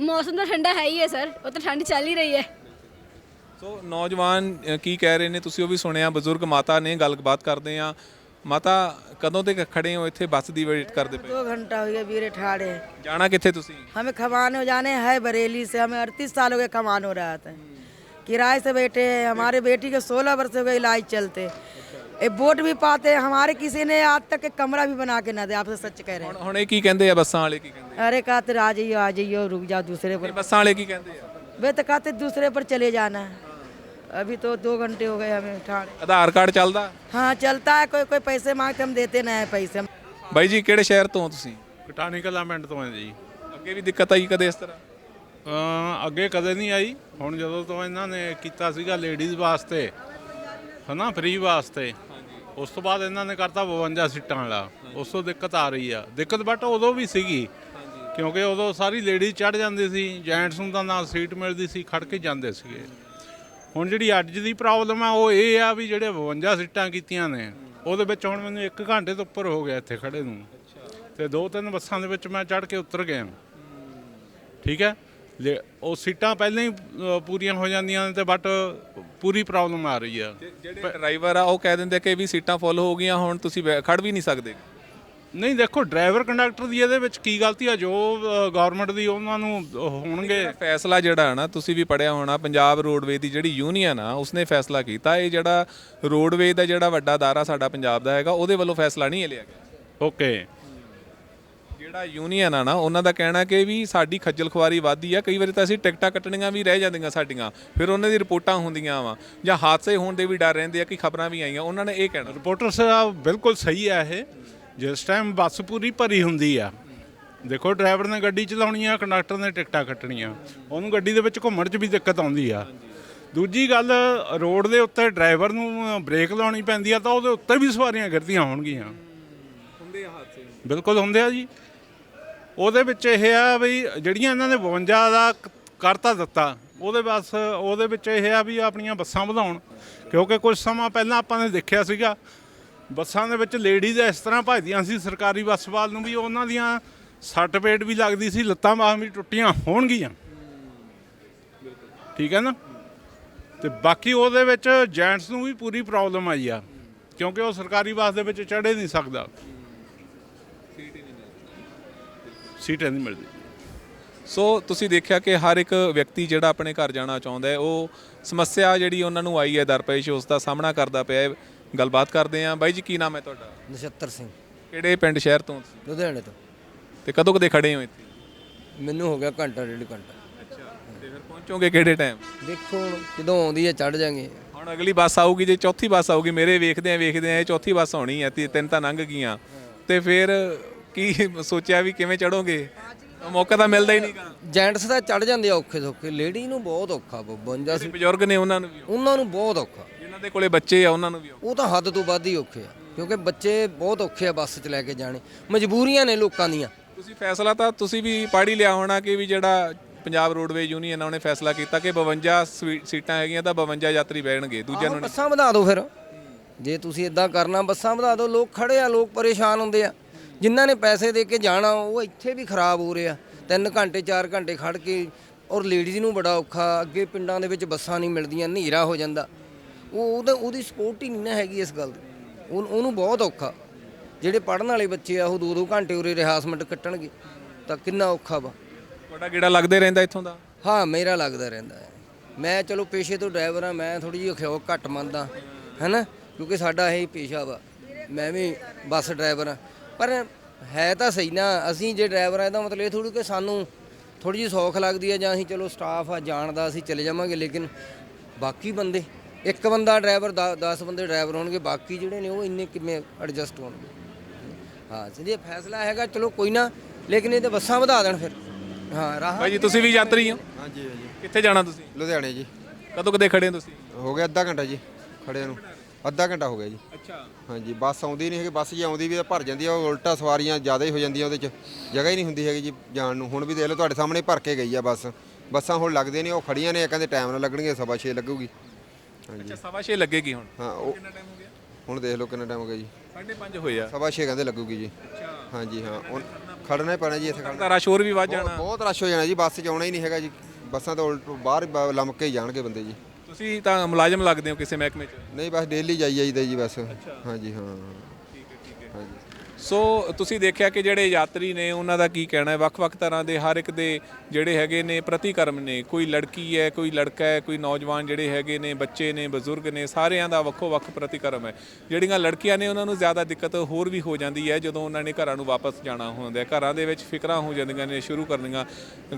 B: ਮੌਸਮ ਤਾਂ ਠੰਡਾ ਹੈ ਹੀ ਹੈ ਸਰ ਉਹ ਤਾਂ ਠੰਡ ਚੱਲ ਹੀ ਰਹੀ ਹੈ।
D: ਸੋ ਨੌਜਵਾਨ ਅ, ਕੀ ਕਹਿ ਰਹੇ ਨੇ ਤੁਸੀਂ ਉਹ ਵੀ ਸੁਣਿਆ ਬਜ਼ੁਰਗ ਮਾਤਾ ਨੇ ਗੱਲਬਾਤ ਕਰਦੇ ਆ ਮਾਤਾ ਕਦੋਂ ਤੇ ਖੜੇ ਹੋ ਇੱਥੇ ਬੱਸ ਦੀ ਵੇਟ ਕਰਦੇ ਪਏ
C: दो घंटा हो गया बीरे ठाड़े
D: ਜਾਣਾ ਕਿੱਥੇ ਤੁਸੀਂ
C: हमें खमानो जाने है बरेली से हमें अड़तीस साल हो गए खमानो रहा था किराए से बैठे हैं। हमारे बेटी के सोलह वर्ष हो गए इलाज चलते एक बोट भी पाते हैं। हमारे किसी ने आज तक एक कमरा भी बना के ना दे आपसे सच कह रहे
D: ਹੁਣ ਹੁਣ ਇਹ ਕੀ ਕਹਿੰਦੇ ਆ ਬੱਸਾਂ वाले ਕੀ ਕਹਿੰਦੇ
C: हैं अरे कहते आ जाइए आ जाइए रुक जाओ दूसरे
D: ਇਹ
C: पर
D: ਬੱਸਾਂ वाले ਕੀ ਕਹਿੰਦੇ ਆ
C: वे तो कहते दूसरे पर चले जाना है अभी तो दो घंटे हो गए हमें ठाड़े
D: ਆਧਾਰ ਕਾਰਡ ਚੱਲਦਾ
C: हाँ चलता है कोई कोई पैसे मांगते हम देते ना है पैसे
D: ਬਾਈ ਜੀ ਕਿਹੜੇ ਸ਼ਹਿਰ ਤੋਂ ਹੋ ਤੁਸੀਂ
E: ਕਟਾਣੀ ਕਲਾ ਮਿੰਟ ਤੋਂ ਹੈ ਜੀ
D: ਅੱਗੇ ਵੀ ਦਿੱਕਤ ਆਈ ਕਦੇ ਇਸ ਤਰ੍ਹਾਂ
E: ਅਮ ਅੱਗੇ ਕਦੇ ਨਹੀਂ ਆਈ ਹੁਣ ਜਦੋਂ ਤੋਂ ਇਹਨਾਂ ਨੇ ਕੀਤਾ ਸੀਗਾ ਲੇਡੀਜ਼ ਵਾਸਤੇ ਹਨਾ ਫ੍ਰੀ ਵਾਸਤੇ ਉਸ ਤੋਂ ਬਾਅਦ ਇਹਨਾਂ ਨੇ ਕਰਤਾ 52 ਸੀਟਾਂ ਵਾਲਾ ਉਸ ਤੋਂ ਦਿੱਕਤ ਆ ਰਹੀ ਆ ਦਿੱਕਤ ਬਟ ਉਦੋਂ ਵੀ ਸੀਗੀ ਕਿਉਂਕਿ ਉਦੋਂ ਸਾਰੀ ਲੇਡੀਜ਼ ਚੜ ਜਾਂਦੀ ਸੀ ਜੈਂਟਸ ਨੂੰ ਤਾਂ ਨਾਲ ਸੀਟ ਮਿਲਦੀ ਸੀ ਖੜ ਕੇ ਜਾਂਦੇ ਸੀਗੇ ਹੁਣ ਜਿਹੜੀ ਅੱਜ ਦੀ ਪ੍ਰੋਬਲਮ ਆ, ਉਹ ਇਹ ਆ ਵੀ ਜਿਹੜੇ 52 ਸੀਟਾਂ ਕੀਤੀਆਂ ਨੇ, ਉਹਦੇ ਵਿੱਚ ਹੁਣ ਮੈਨੂੰ 1 ਘੰਟੇ ਤੋਂ ਉੱਪਰ ਹੋ ਗਿਆ ਇੱਥੇ ਖੜੇ ਨੂੰ। ਤੇ ਦੋ ਤਿੰਨ ਬੱਸਾਂ ਦੇ ਵਿੱਚ ਮੈਂ ਚੜ ਕੇ ਉਤਰ ਗਿਆ। ਠੀਕ ਹੈ? ਲੈ- ਉਹ ਸੀਟਾਂ ਪਹਿਲਾਂ ਹੀ ਪੂਰੀਆਂ ਹੋ ਜਾਂਦੀਆਂ ਨੇ ਤੇ ਬਟ ਪੂਰੀ ਪ੍ਰੋਬਲਮ ਆ ਰਹੀ ਆ।
D: ਜਿਹੜੇ ਡਰਾਈਵਰ ਆ, ਉਹ ਕਹਿ ਦਿੰਦੇ ਕਿ ਵੀ ਸੀਟਾਂ ਫੁੱਲ ਹੋ ਗਈਆਂ, ਹੁਣ ਤੁਸੀਂ ਬੈ- ਖੜ ਵੀ ਨਹੀਂ ਸਕਦੇ।
E: ਨਹੀਂ ਦੇਖੋ ਡਰਾਈਵਰ ਕੰਡਕਟਰ ਦੀ ਇਹਦੇ ਵਿੱਚ ਕੀ ਗਲਤੀ ਆ? ਜੋ ਗਵਰਨਮੈਂਟ ਦੀ ਉਹਨਾਂ ਨੂੰ ਹੋਣਗੇ।
D: ਫੈਸਲਾ ਜਿਹੜਾ ਹੈ ਨਾ ਤੁਸੀਂ ਵੀ ਪੜਿਆ ਹੋਣਾ ਪੰਜਾਬ ਰੋਡਵੇ ਦੀ ਜਿਹੜੀ ਯੂਨੀਅਨ ਆ ਉਸਨੇ ਫੈਸਲਾ ਕੀਤਾ। ਇਹ ਜਿਹੜਾ ਰੋਡਵੇ ਦਾ ਜਿਹੜਾ ਵੱਡਾ ਦਾਰਾ ਸਾਡਾ ਪੰਜਾਬ ਦਾ ਹੈਗਾ ਉਹਦੇ ਵੱਲੋਂ ਫੈਸਲਾ ਨਹੀਂ ਲਿਆ ਗਿਆ।
E: ਓਕੇ।
D: ਜਿਹੜਾ ਯੂਨੀਅਨ ਆ ਨਾ ਉਹਨਾਂ ਦਾ ਕਹਿਣਾ ਕਿ ਵੀ ਸਾਡੀ ਖੱਜਲ ਖੁਆਰੀ ਵੱਧਦੀ ਆ ਕਈ ਵਾਰੀ ਤਾਂ ਅਸੀਂ ਟਿਕਟਾਂ ਕੱਟਣੀਆਂ ਵੀ ਰਹਿ ਜਾਂਦੀਆਂ ਸਾਡੀਆਂ ਫਿਰ ਉਹਨਾਂ ਦੀ ਰਿਪੋਰਟਾਂ ਹੁੰਦੀਆਂ ਵਾ। ਜਾਂ ਹਾਦਸੇ ਹੋਣ ਦੇ ਵੀ ਡਰ ਰਹਿੰਦੇ ਆ ਕਿ ਖਬਰਾਂ ਵੀ ਆਈਆਂ ਉਹਨਾਂ ਨੇ ਇਹ ਕਹਿਣਾ।
E: ਰਿਪੋਰਟਰ ਸਾਹਿਬ ਬਿਲਕੁਲ ਸਹੀ ਆ ਇਹ। ਜਿਸ ਟਾਈਮ ਬੱਸ ਪੂਰੀ ਭਰੀ ਹੁੰਦੀ ਆ ਦੇਖੋ ਡਰਾਈਵਰ ਨੇ ਗੱਡੀ ਚਲਾਉਣੀ ਆ ਕੰਡਕਟਰ ਨੇ ਟਿਕਟਾਂ ਕੱਟਣੀਆਂ ਉਹਨੂੰ ਗੱਡੀ ਦੇ ਵਿੱਚ ਘੁੰਮਣ 'ਚ ਵੀ ਦਿੱਕਤ ਆਉਂਦੀ ਆ। ਦੂਜੀ ਗੱਲ ਰੋਡ ਦੇ ਉੱਤੇ ਡਰਾਈਵਰ ਨੂੰ ਬ੍ਰੇਕ ਲਾਉਣੀ ਪੈਂਦੀ ਆ ਤਾਂ ਉਹਦੇ ਉੱਤੇ ਵੀ ਸਵਾਰੀਆਂ ਗਿਰਦੀਆਂ ਹੋਣਗੀਆਂ।
D: ਹੁੰਦੇ ਆ ਹਾਦਸੇ।
E: ਬਿਲਕੁਲ ਹੁੰਦੇ ਆ ਜੀ। ਉਹਦੇ ਵਿੱਚ ਇਹ ਆ ਵੀ ਜਿਹੜੀਆਂ ਇਹਨਾਂ ਨੇ 52 ਦਾ ਕਰਤਾ ਦਿੱਤਾ ਉਹਦੇ ਬਸ ਉਹਦੇ ਵਿੱਚ ਇਹ ਆ ਵੀ ਆਪਣੀਆਂ ਬੱਸਾਂ ਵਧਾਉਣ ਕਿਉਂਕਿ ਕੁਝ ਸਮਾਂ ਪਹਿਲਾਂ ਆਪਾਂ ਨੇ ਦੇਖਿਆ ਸੀਗਾ ਬੱਸਾਂ ਦੇ ਵਿੱਚ ਲੇਡੀਜ਼ ਇਸ ਤਰ੍ਹਾਂ ਭਜਦੀਆਂ ਸੀ, ਸਰਕਾਰੀ ਬੱਸ ਵਾਲ ਨੂੰ ਵੀ ਉਹਨਾਂ ਦੀਆਂ ਸੱਟ ਪੇਟ ਵੀ ਲੱਗਦੀ ਸੀ, ਲੱਤਾਂ ਬਾਹਾਂ ਵੀ ਟੁੱਟੀਆਂ ਹੋਣਗੀਆਂ। ਠੀਕ ਹੈ ਨਾ? ਤੇ ਬਾਕੀ ਉਹਦੇ ਵਿੱਚ ਜੈਂਟਸ ਨੂੰ ਵੀ ਪੂਰੀ ਪ੍ਰੋਬਲਮ ਆਈ ਆ, ਕਿਉਂਕਿ ਉਹ ਸਰਕਾਰੀ ਬੱਸ ਦੇ ਵਿੱਚ ਚੜ੍ਹੇ ਨਹੀਂ ਸਕਦਾ। ਸੀਟ ਨਹੀਂ ਮਿਲਦੀ।
D: ਸੋ ਤੁਸੀਂ ਦੇਖਿਆ ਕਿ ਹਰ ਇੱਕ ਵਿਅਕਤੀ ਜਿਹੜਾ ਆਪਣੇ ਘਰ ਜਾਣਾ ਚਾਹੁੰਦਾ ਹੈ, ਉਹ ਸਮੱਸਿਆ ਜਿਹੜੀ ਉਹਨਾਂ ਨੂੰ ਆਈ ਹੈ ਦਰਪੇਸ਼, ਉਸ ਦਾ ਸਾਹਮਣਾ ਕਰਦਾ ਪਿਆ ਹੈ। ਗੱਲਬਾਤ ਕਰਦੇ ਹਾਂ। ਬਾਈ ਜੀ ਕੀ ਨਾਮ ਹੈ ਤੁਹਾਡਾ?
F: ਨਛੱਤਰ ਸਿੰਘ।
D: ਕਿਹੜੇ ਪਿੰਡ ਸ਼ਹਿਰ ਤੋਂ ਤੁਸੀਂ?
F: ਲੁਧਿਆਣੇ ਤੋਂ।
D: ਤੇ ਕਦੋਂ ਕਦੇ ਖੜੇ ਹੋ ਇੱਥੇ?
F: ਮੈਨੂੰ ਹੋ ਗਿਆ ਘੰਟਾ ਡੇਢ ਘੰਟਾ।
D: ਅੱਛਾ ਤੇ ਫਿਰ ਪਹੁੰਚੋਗੇ ਕਿਹੜੇ ਟਾਈਮ
F: ਦੇਖੋ ਹੁਣ ਜਦੋਂ ਆਉਂਦੀ ਹੈ ਚੜ ਜਾਾਂਗੇ।
D: ਹੁਣ ਅਗਲੀ ਬੱਸ ਆਊਗੀ ਜੇ ਚੌਥੀ ਬੱਸ ਆਊਗੀ ਮੇਰੇ ਵੇਖਦੇ ਆ ਵੇਖਦੇ ਆ ਇਹ ਚੌਥੀ ਬੱਸ ਆਉਣੀ ਹੈ ਤੇ ਤਿੰਨ ਤਾਂ ਲੰਘ ਗਈਆਂ। ਤੇ ਫਿਰ ਕੀ ਸੋਚਿਆ ਵੀ ਕਿਵੇਂ ਚੜੋਗੇ ਮੌਕਾ ਤਾਂ ਮਿਲਦਾ ਹੀ ਨਹੀਂਗਾ
F: ਜੈਂਟਸ ਤਾਂ ਚੜ ਜਾਂਦੇ ਆ ਔਖੇ ਸੌਖੇ ਲੇਡੀ ਨੂੰ ਬਹੁਤ ਔਖਾ 52 ਸੀ
D: ਬਜ਼ੁਰਗ ਨੇ ਉਹਨਾਂ ਨੂੰ ਵੀ।
F: ਉਹਨਾਂ ਨੂੰ ਬਹੁਤ ਔਖਾ।
D: ਜਿਨ੍ਹਾਂ ਦੇ ਕੋਲੇ ਬੱਚੇ ਆ ਉਹਨਾਂ ਨੂੰ ਵੀ
F: ਉਹ ਤਾਂ ਹੱਦ ਤੋਂ ਵੱਧ ਹੀ ਔਖੇ ਆ ਕਿਉਂਕਿ ਬੱਚੇ ਬਹੁਤ ਔਖੇ ਆ ਬੱਸ 'ਚ ਲੈ ਕੇ ਜਾਣੇ। ਮਜਬੂਰੀਆਂ ਨੇ ਲੋਕਾਂ ਦੀਆਂ।
D: ਤੁਸੀਂ ਫੈਸਲਾ ਤਾਂ ਤੁਸੀਂ ਵੀ ਪੜ੍ਹ ਹੀ ਲਿਆ ਹੋਣਾ ਕਿ ਵੀ ਜਿਹੜਾ ਪੰਜਾਬ ਰੋਡਵੇ ਯੂਨੀਅਨ ਆ ਉਹਨੇ ਫੈਸਲਾ ਕੀਤਾ ਕਿ 52 ਸਵੀ- ਸੀਟਾਂ ਹੈਗੀਆਂ ਤਾਂ 52 ਯਾਤਰੀ ਬੈਠਣਗੇ ਦੂਜਿਆਂ
F: ਆਹੋ,
D: ਨੂੰ ਨਹੀਂ
F: ਬੱਸਾਂ ਵਧਾ ਦਿਓ ਫਿਰ। ਜੇ ਤੁਸੀਂ ਇਦਾਂ ਕਰਨਾ ਬੱਸਾਂ ਵਧਾ ਦਿਓ ਲੋਕ ਖੜੇ ਆ ਲੋਕ ਪਰੇਸ਼ਾਨ ਹੁੰਦੇ ਆ। ਜਿਨ੍ਹਾਂ ਨੇ ਪੈਸੇ ਦੇ ਕੇ ਜਾਣਾ ਉਹ ਇੱਥੇ ਵੀ ਖਰਾਬ ਹੋ ਰਿਹਾ 3 ਘੰਟੇ 4 ਘੰਟੇ ਖੜ ਕੇ ਔਰ ਲੇਡੀਜ਼ ਨੂੰ ਬੜਾ ਔਖਾ ਅੱਗੇ ਪਿੰਡਾਂ ਦੇ ਵਿੱਚ ਬੱਸਾਂ ਨਹੀਂ ਮਿਲਦੀਆਂ ਹਨੇਰਾ ਹੋ ਜਾਂਦਾ। ਉਹ ਉਹਦਾ ਉਹਦੀ ਸਪੋਰਟ ਹੀ ਨਹੀਂ ਨਾ ਹੈਗੀ ਇਸ ਗੱਲ ਦੀ। ਉਹ ਉਹਨੂੰ ਬਹੁਤ ਔਖਾ। ਜਿਹੜੇ ਪੜਨ ਵਾਲੇ ਬੱਚੇ ਆ ਉਹ ਦੋ ਦੋ ਘੰਟੇ ਉਰੇ ਰਿਹਾਸਮੈਂਟ ਕੱਟਣਗੇ। ਤਾਂ ਕਿੰਨਾ ਔਖਾ ਵਾ।
D: ਤੁਹਾਡਾ ਗੇੜਾ ਲੱਗਦੇ ਰਹਿੰਦਾ ਇੱਥੋਂ ਦਾ?
F: ਹਾਂ ਮੇਰਾ ਲੱਗਦਾ ਰਹਿੰਦਾ ਹੈ। ਮੈਂ ਚਲੋ ਪੇਸ਼ੇ ਤੋਂ ਡਰਾਈਵਰ ਆ ਮੈਂ ਥੋੜੀ ਜਿਹੀ ਖਿਓ ਘੱਟ ਮੰਨਦਾ ਹੈਨਾ? ਕਿਉਂਕਿ ਸਾਡਾ ਇਹ ਪੇਸ਼ਾ ਵਾ। ਮੈਂ ਵੀ ਬੱਸ ਡਰਾਈਵਰ ਆ ਪਰ ਹੈ ਤਾਂ ਸਹੀ ਨਾ ਅਸੀਂ ਜੇ ਡਰਾਈਵਰ ਆ ਇਹਦਾ ਮਤਲਬ ਇਹ ਥੋੜੀ ਕਿ ਸਾਨੂੰ ਥੋੜੀ ਜਿਹੀ ਸੌਖ ਲੱਗਦੀ ਹੈ ਜਾਂ ਅਸੀਂ ਚਲੋ ਸਟਾਫ ਆ ਜਾਣਦਾ ਅਸੀਂ ਚਲੇ ਜਾਵਾਂਗੇ ਲੇਕਿਨ ਬਾਕੀ ਬੰਦੇ ਇੱਕ ਬੰਦਾ ਡਰਾਈਵਰ 10 ਬੰਦੇ ਡਰਾਈਵਰ ਹੋਣਗੇ ਬਾਕੀ ਜਿਹੜੇ ਨੇ ਉਹ ਇੰਨੇ ਕਿਵੇਂ ਐਡਜਸਟ ਹੋਣਗੇ? ਹਾਂ ਜੇ ਫੈਸਲਾ ਹੈਗਾ ਚਲੋ ਕੋਈ ਨਾ ਲੇਕਿਨ ਇਹ ਤੇ ਬੱਸਾਂ ਵਧਾ ਦੇਣ ਫਿਰ। ਹਾਂ ਰਾਹ
D: ਭਾਈ ਜੀ ਤੁਸੀਂ ਵੀ ਯਾਤਰੀ ਹੋ?
G: ਹਾਂਜੀ ਹਾਂਜੀ
D: ਕਿੱਥੇ ਜਾਣਾ ਤੁਸੀਂ?
G: ਲੁਧਿਆਣੇ ਜੀ।
D: ਕਦੋਂ ਕਦੇ ਖੜੇ ਹੋ ਤੁਸੀਂ?
G: ਹੋ ਗਿਆ ਅੱਧਾ ਘੰਟਾ ਜੀ ਖੜੇ ਨੂੰ। ਅੱਧਾ ਘੰਟਾ ਹੋ ਗਿਆ ਜੀ।
D: ਅੱਛਾ।
G: ਹਾਂਜੀ ਬੱਸ ਆਉਂਦੀ ਨਹੀਂ ਹੈਗੀ ਬੱਸ ਜੇ ਆਉਂਦੀ ਵੀ ਤਾਂ ਭਰ ਜਾਂਦੀ ਆ ਉਹ ਉਲਟਾ ਸਵਾਰੀਆਂ ਜ਼ਿਆਦਾ ਹੀ ਹੋ ਜਾਂਦੀਆਂ ਉਹਦੇ 'ਚ। ਜਗ੍ਹਾ ਹੀ ਨਹੀਂ ਹੁੰਦੀ ਹੈਗੀ ਜੀ ਜਾਣ ਨੂੰ। ਹੁਣ ਵੀ ਦੇਖ ਲਓ ਤੁਹਾਡੇ ਸਾਹਮਣੇ ਭਰ ਕੇ ਗਈ ਆ ਬੱਸ। ਬੱਸਾਂ ਹੁਣ ਲੱਗਦੀਆਂ ਨਹੀਂ ਉਹ ਖੜੀਆਂ ਨੇ ਕਹਿੰਦੇ ਟਾਈਮ ਨਾਲ ਲੱਗਣਗੇ ਸਵਾ ਛੇ ਲੱਗੂਗੀ। ਹਾਂਜੀ
D: ਅੱਛਾ ਸਵਾ ਛੇ ਲੱਗੇਗੀ ਹੁਣ?
G: ਹਾਂ ਉਹ
D: ਕਿੰਨਾ ਟਾਈਮ ਹੋ ਗਿਆ?
G: ਹੁਣ ਦੇਖ ਲਓ ਕਿੰਨਾ ਟਾਈਮ ਹੋ ਗਿਆ ਜੀ।
D: 5:30 ਹੋਏ ਆ।
G: ਸਵਾ ਛੇ ਕਹਿੰਦੇ ਲੱਗੂਗੀ ਜੀ। ਹਾਂਜੀ ਹਾਂ ਹੁਣ ਖੜਨਾ ਹੀ ਪੈਣਾ ਜੀ ਇੱਥੇ ਖੜਨਾ
D: ਤਾਂ ਰਸ਼ ਹੋਰ ਵੀ ਵੱਧ
G: ਬਹੁਤ-
D: ਜਾਣਾ।
G: ਬਹੁਤ ਰਸ਼ ਹੋ ਜਾਣਾ ਜੀ ਬੱਸ 'ਚ ਆਉਣਾ ਹੀ ਨਹੀਂ ਹੈਗਾ ਜੀ। ਬੱਸਾਂ ਤਾਂ ਉਲਟ ਬਾਹਰ ਹੀ ਲਮਕ ਕੇ ਹੀ ਜਾਣਗੇ ਬੰਦੇ ਜੀ।
D: ਤੁਸੀਂ ਤਾਂ ਮੁਲਾਜ਼ਮ ਲੱਗਦੇ ਹੋ ਕਿਸੇ ਮਹਿਕਮੇ 'ਚ?
G: ਨਹੀਂ ਬਸ ਡੇਲੀ ਜਾਈ ਜਾਈਦਾ ਜੀ ਬਸ। ਹਾਂਜੀ ਹਾਂ। ਹਾਂਜੀ।
D: ਸੋ ਤੁਸੀਂ ਦੇਖਿਆ ਕਿ ਜਿਹੜੇ ਯਾਤਰੀ ਨੇ ਉਹਨਾਂ ਦਾ ਕੀ ਕਹਿਣਾ ਹੈ ਵੱਖ-ਵੱਖ ਤਰ੍ਹਾਂ ਦੇ ਹਰ ਇੱਕ ਦੇ ਜਿਹੜੇ ਹੈਗੇ ਨੇ ਪ੍ਰਤੀਕਰਮ ਨੇ ਕੋਈ ਲੜਕੀ ਹੈ ਕੋਈ ਲੜਕਾ ਹੈ ਕੋਈ ਨੌਜਵਾਨ ਜਿਹੜੇ ਹੈਗੇ ਨੇ ਬੱਚੇ ਨੇ ਬਜ਼ੁਰਗ ਨੇ ਸਾਰਿਆਂ ਦਾ ਵੱਖੋ-ਵੱਖ ਪ੍ਰਤੀਕਰਮ ਹੈ ਜਿਹੜੀਆਂ ਲੜਕੀਆਂ ਨੇ ਉਹਨਾਂ ਨੂੰ ਜ਼ਿਆਦਾ ਦਿੱਕਤ ਹੋਰ ਵੀ ਹੋ ਜਾਂਦੀ ਹੈ ਜਦੋਂ ਉਹਨਾਂ ਨੇ ਘਰਾਂ ਨੂੰ ਵਾਪਸ ਜਾਣਾ ਹੁੰਦਾ ਹੈ ਘਰਾਂ ਦੇ ਵਿੱਚ ਫਿਕਰਾਂ ਹੋ ਜਾਂਦੀਆਂ ਨੇ ਸ਼ੁਰੂ ਕਰਨੀਆਂ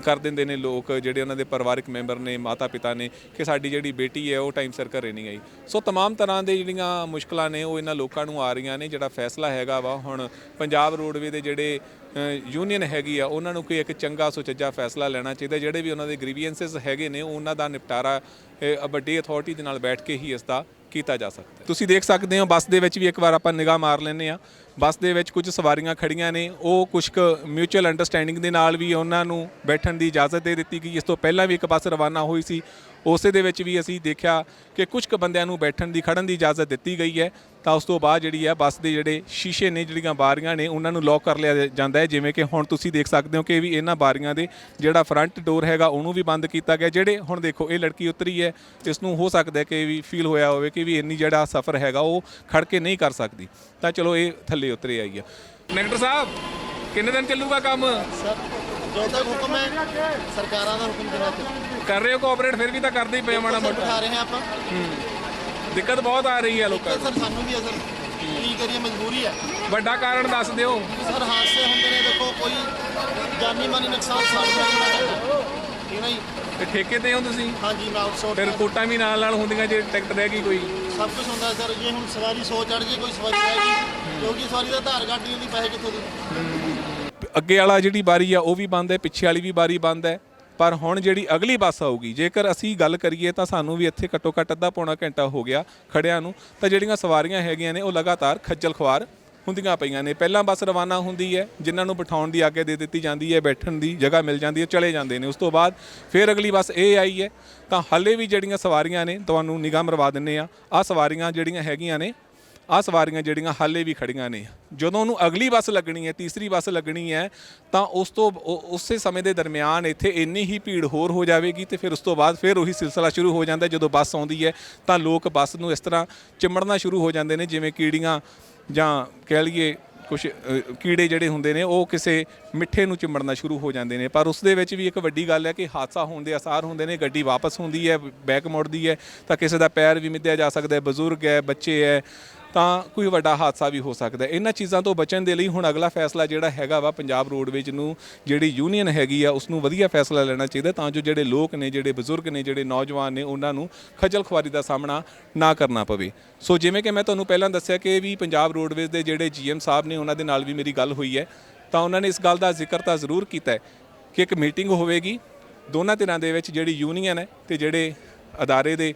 D: ਕਰ ਦਿੰਦੇ ਨੇ ਲੋਕ ਜਿਹੜੇ ਉਹਨਾਂ ਦੇ ਪਰਿਵਾਰਕ ਮੈਂਬਰ ਨੇ ਮਾਤਾ ਪਿਤਾ ਨੇ ਕਿ ਸਾਡੀ ਜਿਹੜੀ ਬੇਟੀ ਹੈ ਉਹ ਟਾਈਮ ਸਿਰ ਘਰੇ ਨਹੀਂ ਆਈ ਸੋ तमाम ਤਰ੍ਹਾਂ ਦੇ ਜਿਹੜੀਆਂ ਮੁਸ਼ਕਲਾਂ ਨੇ ਉਹ ਇਹਨਾਂ ਲੋਕਾਂ ਨੂੰ ਆ ਰਹੀਆਂ ਨੇ ਜਿਹੜਾ ਫੈਸਲਾ ਹੈਗਾ ਵਾ ਹੁਣ ਪੰਜਾਬ ਰੋਡਵੇ ਦੇ ਜਿਹੜੇ ਯੂਨੀਅਨ ਹੈਗੀ ਆ, ਉਹਨਾਂ ਨੂੰ ਕੋਈ ਇੱਕ ਚੰਗਾ ਸੁਚੱਜਾ ਫੈਸਲਾ ਲੈਣਾ ਚਾਹੀਦਾ। ਜਿਹੜੇ ਵੀ ਉਹਨਾਂ ਦੇ ਗ੍ਰੀਵੀਐਂਸਸ ਹੈਗੇ ਨੇ, ਉਹਨਾਂ ਦਾ ਨਿਪਟਾਰਾ ਵੱਡੀ ਅਥਾਰਟੀ ਦੇ ਨਾਲ ਬੈਠ ਕੇ ਹੀ ਇਸ ਦਾ ਕੀਤਾ ਜਾ ਸਕਦਾ ਤੁਸੀਂ ਦੇਖ ਸਕਦੇ ਹੋ, ਬੱਸ ਦੇ ਵਿੱਚ ਵੀ ਇੱਕ ਵਾਰ ਆਪਾਂ ਨਿਗਾਹ ਮਾਰ ਲੈਂਦੇ ਆ ਬੱਸ ਦੇ ਵਿੱਚ ਕੁਝ ਸਵਾਰੀਆਂ ਖੜੀਆਂ ਨੇ, ਉਹ ਕੁਝ ਕੁ ਮਿਊਚੁਅਲ ਅੰਡਰਸਟੈਂਡਿੰਗ ਦੇ ਨਾਲ ਵੀ ਉਹਨਾਂ ਨੂੰ ਬੈਠਣ ਦੀ ਇਜਾਜ਼ਤ ਦੇ ਦਿੱਤੀ ਗਈ। ਇਸ ਤੋਂ ਪਹਿਲਾਂ ਵੀ ਇੱਕ ਬੱਸ ਰਵਾਨਾ ਹੋਈ ਸੀ। ਉਸੇ ਦੇ ਵਿੱਚ ਵੀ ਅਸੀਂ ਦੇਖਿਆ ਕਿ ਕੁਝ ਕੁ ਬੰਦਿਆਂ ਨੂੰ ਬੈਠਣ ਦੀ, ਖੜਨ ਦੀ ਇਜਾਜ਼ਤ ਦਿੱਤੀ ਗਈ ਹੈ। ਤਾਂ ਉਸ ਤੋਂ ਬਾਅਦ ਜਿਹੜੀ ਹੈ, ਬੱਸ ਦੇ ਜਿਹੜੇ ਸ਼ੀਸ਼ੇ ਨੇ, ਜਿਹੜੀਆਂ ਬਾਰੀਆਂ ਨੇ, ਉਹਨਾਂ ਨੂੰ ਲੌਕ ਕਰ ਲਿਆ ਜਾਂਦਾ ਹੈ। ਜਿਵੇਂ ਕਿ ਹੁਣ ਤੁਸੀਂ ਦੇਖ ਸਕਦੇ ਹੋ ਕਿ ਵੀ ਇਹਨਾਂ ਬਾਰੀਆਂ ਦੇ ਜਿਹੜਾ ਫਰੰਟ ਡੋਰ ਹੈਗਾ, ਉਹਨੂੰ ਵੀ ਬੰਦ ਕੀਤਾ ਗਿਆ। ਜਿਹੜੇ ਹੁਣ ਦੇਖੋ, ਇਹ ਲੜਕੀ ਉਤਰੀ ਹੈ, ਇਸ ਨੂੰ ਹੋ ਸਕਦਾ ਕਿ ਵੀ ਫੀਲ ਹੋਇਆ ਹੋਵੇ ਕਿ ਵੀ ਇੰਨੀ ਜਿਹੜਾ ਸਫ਼ਰ ਹੈਗਾ, ਉਹ ਖੜ ਕੇ ਨਹੀਂ ਕਰ ਸਕਦੀ। ਤਾਂ ਚਲੋ, ਇਹ ਥੱਲੇ ਉਤਰੇ ਆਈ ਆ ਡਾਕਟਰ ਸਾਹਿਬ, ਕਿੰਨੇ ਦਿਨ ਚੱਲੂਗਾ ਕੰਮ?
H: ਸਰ, ਜੋ ਤੱਕ ਹੁਕਮ ਹੈ, ਸਰਕਾਰਾਂ ਦਾ ਹੁਕਮ ਜਿੰਨਾ
D: ਕਰ ਰਹੇ ਹੋ ਕੋਆਪਰੇਟ ਫਿਰ ਵੀ ਤਾਂ ਕਰਦੇ ਹੀ ਪਏ ਮਾੜਾ ਮੋਟਾ।
H: ਬਿਠਾ ਰਹੇ ਹਾਂ ਆਪਾਂ।
D: ਦਿੱਕਤ ਬਹੁਤ ਆ ਰਹੀ ਹੈ ਲੋਕਾਂ
H: ਸਰ ਸਾਨੂੰ ਵੀ ਅਸਰ ਕੀ ਕਰੀਏ ਮਜਬੂਰੀ ਹੈ।
D: ਨੂੰ ਵੱਡਾ ਕਾਰਨ ਦੱਸ ਦਿਓ।
H: ਸਰ ਹਾਦਸੇ ਹੁੰਦੇ ਨੇ ਦੇਖੋ ਕੋਈ ਜਾਨੀ ਮਾਨੀ ਨੁਕਸਾਨ ਸਾਡੇ ਨਾਲ ਨਾ ਕਰਦਾ ਠੀਕ ਹੈ ਜੀ?
D: ਤੇ ਠੇਕੇ ਤੇ ਹੋ ਤੁਸੀਂ?
H: ਹਾਂਜੀ ਮੈਂ ਆਊਟਸੋਰਸ
D: ਫਿਰ ਕੋਟਾਂ ਵੀ ਨਾਲ ਨਾਲ ਹੁੰਦੀਆਂ ਜੇ ਟਿਕਟ ਰਹਿ ਗਈ ਕੋਈ?
H: ਸਭ ਕੁਝ ਹੁੰਦਾ ਸਰ ਜੇ ਹੁਣ ਸਵਾਰੀ ਸੋ ਚੜ ਗਈ ਕੋਈ ਸਵਾਰੀ ਰਹਿ ਗਈ ਕਿਉਂਕਿ ਸਵਾਰੀ ਦਾ ਆਧਾਰ ਕਾਰਡ ਨਹੀਂ ਹੁੰਦੀ ਪੈਸੇ ਕਿੱਥੋਂ ਦੇ?
D: ਅੱਗੇ ਵਾਲਾ ਜਿਹੜੀ ਬਾਰੀ ਆ ਉਹ ਵੀ ਬੰਦ ਹੈ ਪਿੱਛੇ ਵਾਲੀ ਵੀ ਬਾਰੀ ਬੰਦ ਹੈ। ਪਰ ਹੁਣ ਜਿਹੜੀ ਅਗਲੀ ਬੱਸ ਆਊਗੀ, ਜੇਕਰ ਅਸੀਂ ਗੱਲ ਕਰੀਏ ਤਾਂ ਸਾਨੂੰ ਵੀ ਇੱਥੇ ਘੱਟੋ ਘੱਟ ਅੱਧਾ ਪੌਣਾ ਘੰਟਾ ਹੋ ਗਿਆ ਖੜਿਆਂ ਨੂੰ, ਤਾਂ ਜਿਹੜੀਆਂ ਸਵਾਰੀਆਂ ਹੈਗੀਆਂ ਨੇ ਉਹ ਲਗਾਤਾਰ ਖੱਜਲ ਖੁਆਰ ਹੁੰਦੀਆਂ ਪਈਆਂ ਨੇ। ਪਹਿਲਾਂ ਬੱਸ ਰਵਾਨਾ ਹੁੰਦੀ ਹੈ, ਜਿਨ੍ਹਾਂ ਨੂੰ ਬਿਠਾਉਣ ਦੀ ਆਗਿਆ ਦੇ ਦਿੱਤੀ ਜਾਂਦੀ ਹੈ, ਬੈਠਣ ਦੀ ਜਗ੍ਹਾ ਮਿਲ ਜਾਂਦੀ ਹੈ, ਚਲੇ ਜਾਂਦੇ ਨੇ। ਉਸ ਤੋਂ ਬਾਅਦ ਫਿਰ ਅਗਲੀ ਬੱਸ ਇਹ ਆਈ ਹੈ। ਤਾਂ ਹਾਲੇ ਵੀ ਜਿਹੜੀਆਂ ਸਵਾਰੀਆਂ ਨੇ, ਤੁਹਾਨੂੰ ਨਿਗਾਹ ਮਰਵਾ ਦਿੰਨੇ ਆ ਆ ਸਵਾਰੀਆਂ ਜਿਹੜੀਆਂ ਹੈਗੀਆਂ ਨੇ ਆ ਸਵਾਰੀਆਂ ਜਿਹੜੀਆਂ ਹਾਲੇ ਵੀ ਖੜੀਆਂ ਨੇ। ਜਦੋਂ ਉਹਨੂੰ ਅਗਲੀ ਬੱਸ ਲੱਗਣੀ ਹੈ, ਤੀਸਰੀ ਬੱਸ ਲੱਗਣੀ ਹੈ, ਤਾਂ ਉਸ ਤੋਂ ਉਸੇ ਸਮੇਂ ਦੇ ਦਰਮਿਆਨ ਇੱਥੇ ਇੰਨੀ ਹੀ ਭੀੜ ਹੋਰ ਹੋ ਜਾਵੇਗੀ ਤੇ ਫਿਰ ਉਸ ਤੋਂ ਬਾਅਦ ਫਿਰ ਉਹੀ ਸਿਲਸਿਲਾ ਸ਼ੁਰੂ ਹੋ ਜਾਂਦਾ ਜਦੋਂ ਬੱਸ ਆਉਂਦੀ ਹੈ, ਤਾਂ ਲੋਕ ਬੱਸ ਨੂੰ ਇਸ ਤਰ੍ਹਾਂ ਚਿੰਬੜਨਾ ਸ਼ੁਰੂ ਹੋ ਜਾਂਦੇ ਨੇ, ਜਿਵੇਂ ਕੀੜੀਆਂ ਜਾਂ ਕਹਿ ਲਈਏ ਕੁਝ ਕੀੜੇ ਜਿਹੜੇ ਹੁੰਦੇ ਨੇ, ਉਹ ਕਿਸੇ ਮਿੱਠੇ ਨੂੰ ਚਿੰਬੜਨਾ ਸ਼ੁਰੂ ਹੋ ਜਾਂਦੇ ਨੇ। ਪਰ ਉਸ ਦੇ ਵਿੱਚ ਵੀ ਇੱਕ ਵੱਡੀ ਗੱਲ ਹੈ ਕਿ ਹਾਦਸਾ ਹੋਣ ਦੇ ਆਸਾਰ ਹੁੰਦੇ ਨੇ, ਗੱਡੀ ਵਾਪਸ ਹੁੰਦੀ ਹੈ, ਬੈਕ ਮੁੜਦੀ ਹੈ, ਤਾਂ ਕਿਸੇ ਦਾ ਪੈਰ ਵੀ ਮਿੱਧਿਆ ਜਾ ਸਕਦਾ ਹੈ, ਬਜ਼ੁਰਗ ਹੈ, ਬੱਚੇ ਹੈ ਤਾਂ ਕੋਈ ਵੱਡਾ ਹਾਦਸਾ ਵੀ ਹੋ ਸਕਦਾ ਇਹਨਾਂ ਚੀਜ਼ਾਂ ਤੋਂ ਬਚਣ ਦੇ ਲਈ ਹੁਣ ਅਗਲਾ ਫੈਸਲਾ ਜਿਹੜਾ ਹੈਗਾ ਵਾ ਪੰਜਾਬ ਰੋਡਵੇਜ ਨੂੰ ਜਿਹੜੀ ਯੂਨੀਅਨ ਹੈਗੀ ਆ ਉਸ ਨੂੰ ਵਧੀਆ ਫੈਸਲਾ ਲੈਣਾ ਚਾਹੀਦਾ ਤਾਂ ਜੋ ਜਿਹੜੇ ਲੋਕ ਨੇ, ਜਿਹੜੇ ਬਜ਼ੁਰਗ ਨੇ, ਜਿਹੜੇ ਨੌਜਵਾਨ ਨੇ, ਉਹਨਾਂ ਨੂੰ ਖੱਜਲ ਖੁਆਰੀ ਦਾ ਸਾਹਮਣਾ ਨਾ ਕਰਨਾ ਪਵੇ। ਸੋ ਜਿਵੇਂ ਕਿ ਮੈਂ ਤੁਹਾਨੂੰ ਪਹਿਲਾਂ ਦੱਸਿਆ ਕਿ ਵੀ ਪੰਜਾਬ ਰੋਡਵੇਜ ਦੇ ਜਿਹੜੇ ਜੀਐਮ ਸਾਹਿਬ ਨੇ, ਉਹਨਾਂ ਦੇ ਨਾਲ ਵੀ ਮੇਰੀ ਗੱਲ ਹੋਈ ਹੈ। ਤਾਂ ਉਹਨਾਂ ਨੇ ਇਸ ਗੱਲ ਦਾ ਜ਼ਿਕਰ ਤਾਂ ਜ਼ਰੂਰ ਕੀਤਾ ਹੈ ਕਿ ਇੱਕ ਮੀਟਿੰਗ ਹੋਵੇਗੀ। ਦੋਨਾਂ ਧਿਰਾਂ ਦੇ ਵਿੱਚ ਜਿਹੜੀ ਯੂਨੀਅਨ ਹੈ ਤੇ ਜਿਹੜੇ ਅਦਾਰੇ ਦੇ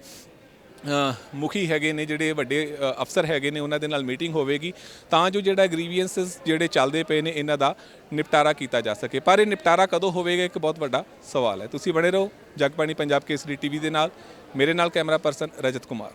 D: ਮੁਖੀ ਹੈਗੇ ਨੇ ਜਿਹੜੇ ਵੱਡੇ ਅਫਸਰ ਹੈਗੇ ਨੇ, ਉਹਨਾਂ ਦੇ ਨਾਲ ਮੀਟਿੰਗ ਹੋਵੇਗੀ। ਤਾਂ ਜੋ ਜਿਹੜਾ ਗ੍ਰੀਵੀਐਂਸਸ ਜਿਹੜੇ ਚੱਲਦੇ ਪਏ ਨੇ, ਇਹਨਾਂ ਦਾ ਨਿਪਟਾਰਾ ਕੀਤਾ ਜਾ ਸਕੇ। ਪਰ ਇਹ ਨਿਪਟਾਰਾ ਕਦੋਂ ਹੋਵੇਗਾ, ਇੱਕ ਬਹੁਤ ਵੱਡਾ ਸਵਾਲ ਹੈ। ਤੁਸੀਂ ਬਣੇ ਰਹੋ ਜਗਬਾਣੀ ਪੰਜਾਬ ਕੇਸਰੀ ਟੀਵੀ ਦੇ ਨਾਲ। ਮੇਰੇ ਨਾਲ ਕੈਮਰਾ ਪਰਸਨ ਰਜਤ ਕੁਮਾਰ।